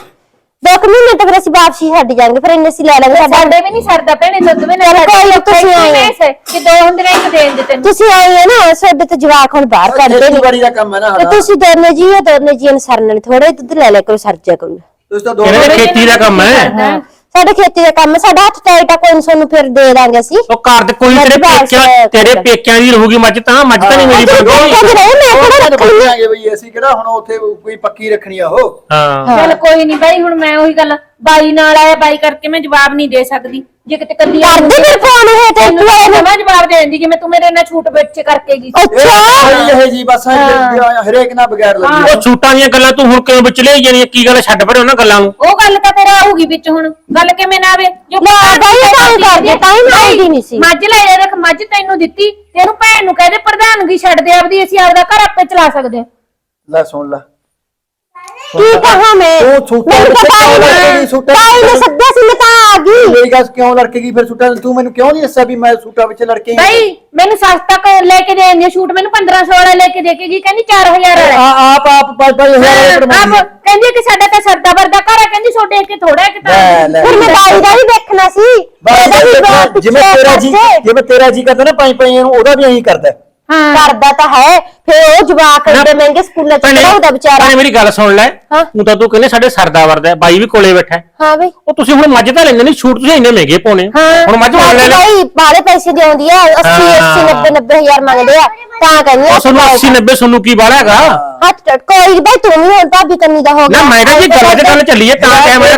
ਦੋ ਕੁ ਮਹੀਨੇ ਤੱਕ ਅਸੀਂ ਵਾਪਸੀ ਛੱਡ ਜਾਾਂਗੇ ਫਿਰ ਇੰਨੇ ਅਸੀਂ ਲੈ ਲਾਂਗੇ ਸਾਡਾ ਸਾਡੇ ਵੀ ਨਹੀਂ ਸਰਦਾ ਭੈਣੇ ਦੁੱਧ ਵੀ ਚਲੋ ਕੋਈ ਨੀ, ਤੁਸੀਂ ਆਏ। ਕਿ ਦੋ ਹੁੰਦੇ ਨੇ ਇੱਕ ਦੇਣ ਦੇ ਤੈਨੂੰ। ਤੁਸੀਂ ਆਏ ਹੋ ਨਾ ਸਾਡੇ ਤੇ ਜਵਾਕ ਹੁਣ ਬਾਹਰ ਕੱਢਦੇ ਨੇ। ਖੇਤੀਬਾੜੀ ਦਾ ਕੰਮ ਹੈ ਨਾ ਤੇ ਸਾਡਾ ਤੁਸੀਂ ਦੋਨੇ ਜੀ ਹੋ ਦੋਨੇ ਜੀ ਅਨਸਰਨ ਥੋੜੇ ਦੁੱਧ ਲੈ ਲੈ ਕਰੋ ਸਰਜਾ ਕਰੋ। ਤੁਸੀਂ ਤਾਂ ਦੇ ਖੇਤੀ ਦਾ ਕੰਮ ਹੈ। ਸਾਡੇ ਖੇਤੀ ਦਾ ਕੰਮ ਸਾਡਾ ਹੱਥ ਟਾਈਟ ਆ ਕੋਈ ਨੀ ਤੁਹਾਨੂੰ ਫਿਰ ਦੇ ਦਾਂਗੇ ਅਸੀਂ। ਉਹ ਘਰ ਤੇ ਕੋਈ ਤੇਰੇ ਪੇਕਿਆਂ ਤੇਰੇ। ਪੇਕਿਆਂ ਦੀ ਰਹੂਗੀ ਮੱਝ ਤਾਂ ਮੱਝ ਤਾਂ ਨਹੀਂ ਮੇਰੀ ਕਹਿੰਦੇ ਰਹੇ ਮੈਂ ਕਿਹੜਾ ਰੱਖਣੀ? ਆ। ਬਈ ਅਸੀਂ ਕਿਹੜਾ ਹੁਣ ਉੱਥੇ ਕੋਈ ਪੱਕੀ ਰੱਖਣੀ ਆ ਉਹ? ਹਾਂ। ਚੱਲ ਕੋਈ ਨਹੀਂ ਬਾਈ ਹੁਣ ਮੈਂ ਉਹੀ ਗੱਲ ਬਾਈ ਨਾਲ ਆਇਆ ਬਾਈ ਕਰਕੇ ਮੈਂ ਜਵਾਬ ਨਹੀਂ ਦੇ ਸਕਦੀ। ਜੇ ਕਿਤੇ ਕੱਲੀ ਕਰਦੇ ਫਿਰ ਫੋਨ ਇਹ ਤੇ ਤਾਂ ਮੈਂ ਜਵਾਬ ਦੇ ਦਿੰਦੀ ਜਿਵੇਂ ਤੂੰ ਮੇਰੇ ਨਾਲ ਛੂਟ ਵਿੱਚ ਕਰਕੇ ਗਈ ਸੀ। ਅੱਛਾ। ਇਹ ਜੀ ਬਸ ਹਰੇਕ ਨਾਲ ਬਗੈਰ ਲੱਗੀ ਉਹ ਛੂਟਾਂ ਦੀਆਂ ਗੱਲਾਂ ਤੂੰ ਹੁਣ ਕਿਉਂ ਵਿੱਚ ਲੈ ਜਾਣੀ ਕੀ ਗੱਲ ਛੱਡ ਪਰੇ ਉਹਨਾਂ ਗੱਲਾਂ ਨੂੰ। ਉਹ ਗੱਲ ਤਾਂ ਤੇਰਾ ਆਊਗੀ ਵਿੱਚ ਹੁਣ। ਗੱਲ ਕਿਵੇਂ ਨਾ ਆਵੇ। ਜੋ ਬਾਈ ਹੀ ਕਰਦੇ ਤਾਂ ਹੀ ਮੈਂ ਆਉਂਦੀ ਨਹੀਂ ਸੀ। ਮੱਝ ਲੈ ਜਾ ਦੇਖ ਮੱਝ ਤੈਨੂੰ ਦਿੱਤੀ ਤੈਨੂੰ ਭੈਣ ਨੂੰ ਕਹਦੇ ਪ੍ਰਧਾਨਗੀ ਛੱਡ ਦੇ ਆਪਦੀ ਅਸੀਂ ਆਪਦਾ ਘਰ ਆਪੇ ਚਲਾ ਸਕਦੇ। ਲੈ ਸੁਣ ਲੈ। ਕੀ ਕਹਾਂ ਮੈਂ ਤੂੰ ਛੂਟਾਂ ਮੈਨੂੰ ਪਤਾ ਕਿਉਂ ਲੜਕੇਗੀ? ਨਹੀਂ ਛੂਟਾਂ ਤਾਈ ਨੇ ਸੱਦਿਆ ਸੀ ਮੈਂ ਤਾਂ ਆ ਗਈ ਮੇਰੀ ਗੱਲ ਕਿਉਂ ਲੜਕੇ ਗਈ ਫਿਰ ਛੁੱਟਾ ਤੂੰ ਮੈਨੂੰ ਕਿਉਂ ਨਹੀਂ ਦੱਸਿਆ ਵੀ ਮੈਂ ਛੁੱਟਾ ਵਿੱਚ ਲੜਕੇ ਬਈ ਮੈਨੂੰ ਸਸਤਾ ਕ ਲੈ ਕੇ ਦੇ ਦਿੰਦੀ ਛੂਟ ਮੈਨੂੰ 1500 ਵਾਲਾ ਲੈ ਕੇ ਦੇ ਕੇ ਗਈ ਕਹਿੰਦੀ 4000 ਵਾਲਾ ਆ ਆਪ ਆਪ ਪੰਜ ਪੰਜ ਹਜ਼ਾਰ ਵਾਲੇ ਆਪ ਕਰਵਾਉਂਦੀ ਆ। ਕਹਿੰਦੀ ਕਿ ਸਾਡਾ ਤਾਂ ਸਰਦਾ ਵਰਦਾ ਘਰ ਆ ਕਹਿੰਦੀ ਛੋਟੇ ਕਿ ਥੋੜਾ ਕਿ ਤਾਂ ਲੈ, ਲੈ। ਫਿਰ ਮੈਂ ਬਾਈ ਦਾ ਵੀ ਦੇਖਣਾ ਸੀ ਬਸ ਵੀ ਜਿਵੇਂ ਪਿੱਛੇ ਤੇਰਾ ਜੀ। ਜਿਵੇਂ ਤੇਰਾ ਜੀ ਕਰਦਾ ਨਾ ਪੰਜ ਪੰਜ ਨੂੰ ਉਹਦਾ ਵੀ ਐਂ ਕਰਦਾ ਹੈ। ਹਾਂ। ਕਰਦਾ ਤਾਂ ਹੈ ਫਿਰ ਉਹ ਜਵਾਕ ਏਡੇ ਮਹਿੰਗੇ ਸਕੂਲਾਂ ਚ ਪੜਾਉਂਦਾ ਵਿਚਾਰਾ। ਭੈਣੇ ਮੇਰੀ ਗੱਲ ਸੁਣ ਲੈ। ਹਾਂ। ਤੂੰ ਤਾਂ ਤੂੰ ਕਹਿੰਦੇ ਸਾਡੇ ਸਰਦਾ ਵਰਦਾ ਹੈ, ਬਾਈ ਵੀ ਕੋਲੇ ਬੈਠਾ ਹੈ। ਹਾਂ ਬਈ। ਉਹ ਤੁਸੀਂ ਹੁਣ ਮੱਝ ਤਾਂ ਲੈਂਦੇ ਨਹੀਂ ਛੂਟ ਤੁਸੀਂ ਇੰਨੇ ਮਹਿੰਗੇ ਪਾਉਣੇ। ਹੁਣ ਮੱਝ ਹੁਣ ਲੈ ਲੈ ਬਾਈ ਬਾਰੇ ਪੈਸੇ ਦੇ ਆਉਂਦੀ ਆ 80 80 90 90 ਹਜ਼ਾਰ ਮੰਗਦੇ ਆ ਤਾਂ ਕਹਿੰਦੀ ਆ ਉਹ ਤੁਹਾਨੂੰ 80 90 ਸੋਨੂੰ ਕੀ ਬਾਲਾ ਹੈਗਾ? ਹੱਥ ਟੱਟ ਕੋਈ ਨੀ ਬਾਈ ਤੂੰ ਵੀ ਹੁਣ ਭਾਬੀ ਕੰਨੀ ਦਾ ਹੋ ਗਿਆ। ਨਾ ਮੈਂ ਕਿਹਾ ਜੀ ਗੱਲ ਤੇ ਗੱਲ ਚੱਲੀ ਹੈ ਤਾਂ ਟਾਈਮ ਹੈ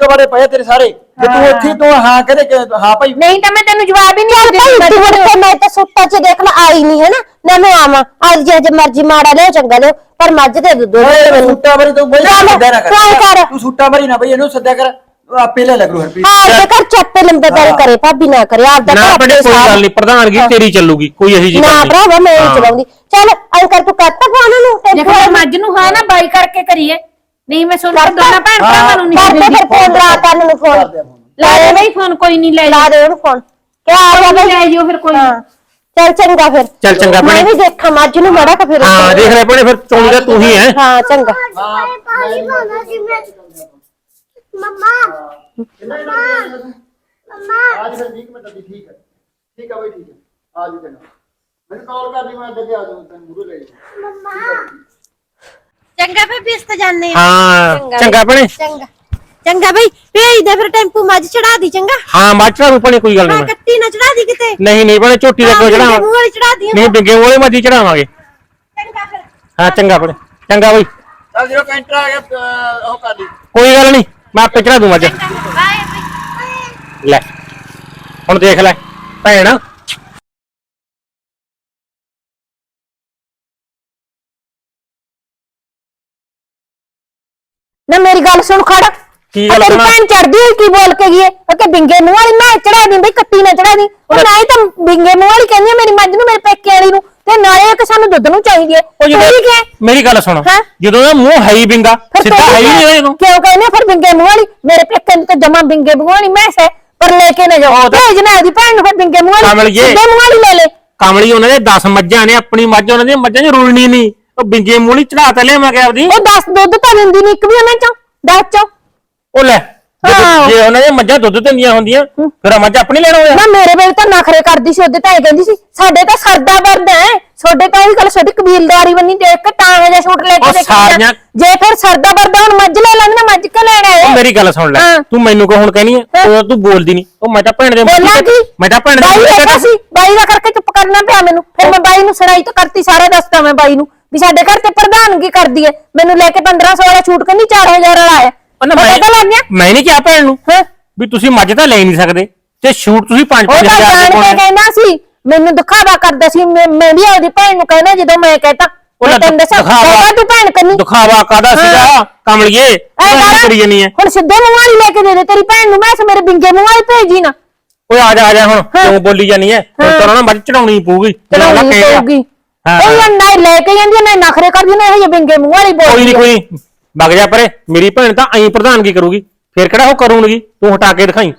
ਕਬਾੜੇ ਪਏ ਤੇਰੇ ਸਾਰੇ। ਜੇ ਤੂੰ ਉੱਥੇ ਤੂੰ ਹਾਂ ਕਹਦੇ ਕਿ ਹਾਂ ਭਾਈ। ਨਹੀਂ ਤਾਂ ਮੈਂ ਤੈਨੂੰ ਜਵਾਬ ਹੀ ਨਹੀਂ ਚੱਲ ਭਾਈ ਤੂੰ ਮੁੜ ਕੇ ਮੈਂ ਤਾਂ ਸੁੱਟਾਂ ਚ ਦੇਖ ਲਾ ਆਈ ਨਹੀਂ ਹੈ ਨਾ ਨਾ ਮੈਂ ਆਵਾਂ। ਅੱਜ ਜੇ ਜੇ ਮਰਜ਼ੀ ਮਾੜਾ ਲਿਓ ਚੰਗਾ ਲਿਓ ਪਰ ਮੱਝ ਦੇ ਦੋ ਦੋ ਓਏ ਮੈਨੂੰ ਸੁੱਟਾ ਬਰੀ ਤੂੰ ਬਈ ਚੱਲ, ਸੱਦਿਆ ਨਾ ਚੱਲ ਕਰ। ਕਰ ਤੂੰ ਸੁੱਟਾ ਬਰੀ ਨਾ ਬਈ ਇਹਨੂੰ ਸੱਦਿਆ ਕਰ। ਆਪੇ ਲੈ ਲੈ ਕਰੂ ਹਰਪ੍ਰੀਤ। ਹਾਂ ਜੇ ਕਰ ਚੱਪੇ ਲੰਬੇ ਪੈਰ ਕਰੇ ਭਾਬੀ ਨਾ ਕਰੇ ਆਪਦਾ ਨਾ ਘਰ ਆਪਣੇ ਕੋਈ। ਗੱਲ ਨਹੀਂ ਪ੍ਰਧਾਨਗੀ ਤੇਰੀ ਚੱਲੂਗੀ ਕੋਈ ਇਹੀ ਜੀ ਨਾ ਭਰਾਵਾ ਮੈਂ ਨਹੀਂ ਚਲਾਉਂਦੀ। ਚੱਲ ਕਰ ਤੂੰ ਕਰਤਾ ਫੋਨ ਨੂੰ ਤੇ ਦੇਖੋ ਮੱਝ ਨੂੰ ਹਾਂ ਨਾ ਬਾਈ ਕਰਕੇ ਕਰੀਏ। ਨਹੀਂ ਮੈਂ ਸੁਣ ਕੇ ਦੋਨਾਂ ਭੈਣ ਭਰਾਵਾਂ ਨੂੰ ਨਹੀਂ ਕਰਦੇ ਫਿਰ ਫੋਨ ਲਾ ਕਰਨ ਨੂੰ ਫੋਨ। ਲਾ ਦੇ ਬਈ ਫੋਨ ਕੋਈ ਨਹੀਂ ਲੈ ਲਾ ਦੇ ਉਹਨੂੰ ਫੋਨ। ਕਿ ਆ ਜਾ ਬਈ? ਲੈ ਜਿਓ ਫਿਰ ਕੋਈ ਚੱਲ ਚੰਗਾ ਫਿਰ। ਚੱਲ ਚੰਗਾ ਭੈਣੇ। ਮੈਂ ਵੀ ਦੇਖਾਂ ਮੱਝ ਨੂੰ ਮੜਾ ਕਾ ਫਿਰ ਹਾਂ ਦੇਖ ਲੈ ਭੈਣੇ ਫਿਰ ਚੋਣ ਦਾ ਤੂੰ ਹੀ ਹੈ। ਹਾਂ ਚੰਗਾ। ਮਮਾ। ਮਮਾ। ਮਮਾ ਅੱਜ ਫਿਰ 20 ਮਿੰਟ ਦੀ ਠੀਕ ਹੈ। ਠੀਕ ਹੈ ਬਈ ਠੀਕ ਹੈ। ਆ ਜੀ ਤੈਨੂੰ ਮੈਨੂੰ ਕਾਲ ਕਰ ਲਈ ਮੈਂ ਅੱਗੇ ਆ ਜਾਊਂ ਤੈਨੂੰ ਮੂਰੇ ਲੈ ਜਾ ਮਮਾ। ਚੰਗਾ ਬਈ ਬਿਸਤ ਜਾਣੇ ਹਾਂ ਚੰਗਾ ਭੈਣੇ। ਚੰਗਾ। ਚੰਗਾ ਬਈ ਭੇਜ ਦੇ ਫਿਰ ਟੈਂਪੂ ਮੱਝ ਚੜਾ ਦੀ ਚੰਗਾ। ਹਾਂ ਮੱਝ ਚੜਾ ਰੂਪਾ ਨਹੀਂ ਕੋਈ ਗੱਲ ਹਾਂ ਨਹੀਂ ਕੱਤੀ ਨਾ ਚੜਾ ਦੀ ਕਿਤੇ। ਨਹੀਂ ਨਹੀਂ ਭੈਣੇ ਝੋਟੀ ਦਾ ਕਿਉਂ ਚੜਾਵਾਂ। ਮੂੰਹ ਚੜਾ ਦੀ ਨਹੀਂ ਡਿੱਗੇ ਵਾਲੇ ਮੱਝ ਚੜਾਵਾਂਗੇ। ਹਾਂ ਚੰਗਾ ਭੈਣੇ ਚੰਗਾ ਬਈ। ਚੱਲ ਜਿਹੜਾ ਕੈਂਟਰ ਆ ਗਿਆ ਉਹ ਕਰ ਲਈ। ਕੋਈ ਗੱਲ ਨਹੀਂ ਮੈਂ ਆਪੇ ਚੜਾ ਦੂ ਮੱਝ। ਲੈ ਹੁਣ ਦੇਖ ਲੈ ਭੈਣ। ਨਾ ਮੇਰੀ ਗੱਲ ਸੁਣ ਖੜ। ਕੀ ਗੱਲ ਤੇਰੀ ਸੁਣਾ? ਭੈਣ ਚੜਦੀ ਹੋਈ ਕੀ ਬੋਲ ਕੇ ਗਈ ਹੈ ਉਹ ਕਿ ਬਿੰਗੇ ਮੂੰਹ ਵਾਲੀ ਮੈਂ ਚੜਾ ਦੀ ਬਈ ਕੱਟੀ ਨਾ ਚੜਾ ਦੀ। ਉਹ ਨਾ ਹੀ ਤਾਂ ਬਿੰਗੇ ਮੂੰਹ ਵਾਲੀ ਕਹਿੰਦੀ ਹੈ ਮੇਰੀ ਮੱਝ ਨੂੰ ਮੇਰੇ ਪੇਕੇ ਵਾਲੀ ਨੂੰ। ਤੇ ਨਾਲੇ ਕਿ ਸਾਨੂੰ ਦੁੱਧ ਨੂੰ ਚਾਹੀਦੀ ਹੈ ਉਹ ਤੂੰ ਵੀ ਕਿਹਾ? ਮੇਰੀ ਗੱਲ ਸੁਣ। ਹਾਂ? ਜਦੋਂ ਦਾ ਮੂੰਹ ਹੈ ਹੀ ਬਿੰਗਾ ਸਿੱਧਾ ਹੈ ਹੀ? ਨਹੀਂ ਕਿਉਂ ਕਹਿੰਦੇ ਆ? ਫਿਰ ਬਿੰਗੇ ਮੂੰਹ ਵਾਲੀ ਮੇਰੇ ਪੇਕੇ ਨੂੰ ਤਾਂ ਜਮਾ ਬਿੰਗੇ ਮੂੰਹ ਵਾਲੀ ਮੈਂ ਸੇ ਪਰ ਲੈ ਕੇ ਨਾ ਜਾਓ ਭੇਜਣਾ ਉਹਦੀ ਭੈਣ ਨੂੰ ਫਿਰ ਬਿੰਗੇ ਮੂੰਹ ਵਾਲੀ ਕਮਲੀਏ। ਸਿੱਧੇ ਮੂੰਹ ਵਾਲੀ ਲੈ ਲੈ। ਕਮਲੀ ਉਹਨਾਂ ਦੇ 10 ਮੱਝਾਂ ਨੇ ਆਪਣੀ ਮੱਝ ਉਹਨਾਂ ਦੀਆਂ ਮੱਝਾਂ 'ਚ ਰੁਲਣੀ ਨਹੀਂ। ਉਹ ਬਿੰਗੇ ਮੂਲੀ ਚੜਾ ਤਾ ਲਿਆ ਮੈਂ ਕਿਹਾ ਆਪਦੀ? ਉਹ 10 ਦੁੱਧ ਤਾਂ ਦਿੰਦੀ ਨਹੀਂ ਇੱਕ ਵੀ ਉਹਨਾਂ ਚੋਂ 10 ਚੋਂ। ਉਹ ਲੈ ਜੇ- ਹਾਂ। ਜੇ ਉਹਨਾਂ ਦੀਆਂ ਮੱਝਾਂ ਦੁੱਧ ਦਿੰਦੀਆਂ ਹੁੰਦੀਆਂ ਫਿਰ ਮੱਝ ਆਪਣੀ ਲੈਣਾ ਹੋਇਆ ਨਾ ਮੇਰੇ ਵੇਲੇ ਤਾਂ ਨਖਰੇ ਕਰਦੀ ਸੀ ਉਹਦੇ ਤਾਂ ਇਹ ਕਹਿੰਦੀ ਸੀ ਸਾਡੇ ਤਾਂ ਸਰਦਾ ਵਰਦਾ ਹੈ। ਛੋਡੇ ਤਾਂ ਇਹ ਗੱਲ ਛੋਡੀ ਕਬੀਲਦਾਰੀ ਬੰਨੀ ਦੇਖ ਕੇ ਤਾਂ ਇਹ ਜਿਹਾ ਛੂਟ ਲੈ ਕੇ ਉਹ ਦੇਖੀ ਆ। ਸਾਰੀਆਂ- ਜੇ ਫਿਰ ਸਰਦਾ ਵਰਦਾ ਹੁਣ ਮੱਝ ਲੈ ਨਾ ਮੱਝ ਕੇ ਲੈਣਾ ਉਹ ਹੈ ਮੇਰੀ ਗੱਲ ਸੁਣ ਲੈ। ਹਾਂ। ਤੂੰ ਮੈਨੂੰ ਕੋ ਹੁਣ ਕਹਿਨੀ ਹੈ। ਉਹ ਤੂੰ ਬੋਲਦੀ ਨਹੀਂ ਉਹ ਮੈਂ ਤਾਂ ਭੈਣ ਦੇ ਮੂੰਹ ਬੋਲਾਂ ਤੇ- ਕੀ? ਮੈਂ ਤਾਂ ਭੈਣ ਦੇ ਬਾਈ ਮੂੰਹ ਤੇ ਹੈਗਾ ਸੀ। ਬਾਈ ਦਾ ਕਰਕੇ ਚੁੱਪ ਕਰਨਾ ਪਿਆ ਮੈਨੂੰ। ਫਿਰ ਮੈਂ ਬਾਈ ਨੂੰ ਸੁਣਾਈ ਤਾਂ ਕਰਤੀ ਸਾਰਾ ਦੱਸਤਾ ਮੈਂ ਬਾਈ ਨੂੰ। ਵੀ ਸਾਡੇ ਘਰ ਤੇ ਪ੍ਰਧਾਨਗੀ ਕਰਦੀ ਹੈ ਮੈਨੂੰ ਲੈ ਕੇ 1500 ਵਾਲਾ ਛੂਟ ਕਹਿੰਦੀ 4000 ਵਾਲਾ ਆਇਆ। ਉਹਨੇ ਪਤਾ ਤਾਂ ਲੱਗ ਗਿਆ। ਮੈਂ ਨਹੀਂ ਕਿਹਾ ਭੈਣ ਨੂੰ ਹਾਂ। ਵੀ ਤੁਸੀਂ ਮੱਝ ਤਾਂ ਲੈ ਨਹੀਂ ਸਕਦੇ। ਤੇ ਸ਼ੂਟ ਤੁਸੀਂ 5 ਉਹ ਤਾਂ 5000 ਜਾਣ ਦੇ ਕੇ ਪਾਉਣੇ। ਕਹਿੰਦਾ ਸੀ ਮੈਨੂੰ ਦਿਖਾਵਾ ਕਰਦਾ ਸੀ ਮੈਂ ਮੈਂ ਵੀ ਆਪਦੀ ਭੈਣ ਨੂੰ ਕਹਿਣਾ ਜਦੋਂ ਮੈਂ ਕਹਤਾ ਉਹ ਮੈਂ ਤੈਨੂੰ ਦੱਸਾਂ ਦਿਖਾਵਾ- ਕਹਿੰਦਾ ਤੂੰ ਭੈਣ ਕੰਨੀ। ਦਿਖਾਵਾ ਕਾਦਾ ਸੀਗਾ? ਕਮਲੀਏ ਐ ਤੂੰ ਕਰ, ਕੀ ਕਰੀ ਜਾਨੀ ਹੈ ਹੁਣ ਸਿੱਧੇ ਮੂੰਹ ਵਾਲੀ ਲੈ ਕੇ ਦੇ ਦੇ ਤੇਰੀ ਭੈਣ ਨੂੰ ਮੈਂ ਇਸ ਮੇਰੇ ਬਿੰਗੇ ਮੂੰਹ ਵਾਲੀ ਭੇਜੀ ਨਾ। ਓਏ ਆ ਜਾ ਆ ਜਾ ਹੁਣ। ਕਿਉਂ ਬੋਲੀ ਜਾਨੀ ਹੈ। ਹੁਣ ਤਾਂ ਨਾ ਮੱਝ ਚੜਾਉਣੀ ਪਊਗੀ। ਚੜਾਉਣੀ। ਪਊਗੀ। ਹਾਂ। ਉਹ ਯਾਰ ਨਾ ਲੈ ਕੇ ਜਾਂਦੀ ਨਾ ਨਖਰੇ ਕਰਦੀ ਨਾ ਇਹ ਜਿਹੇ ਬਿੰਗੇ ਮੂੰਹ ਵਾਲੀ ਕੋਈ ਬੋਲਦੀ ਨਹੀਂ। ਕੋਈ ਨੀ, ਵਗ ਜਾ ਪਰੇ। ਮੇਰੀ ਭੈਣ ਤਾਂ ਐਂ ਪ੍ਰਧਾਨਗੀ ਕਰੂਗੀ। ਫੇਰ ਕਿਹੜਾ ਉਹ ਕਰੂਗੀ ਤੂੰ ਹਟਾ ਕੇ ਦਿਖਾਈ।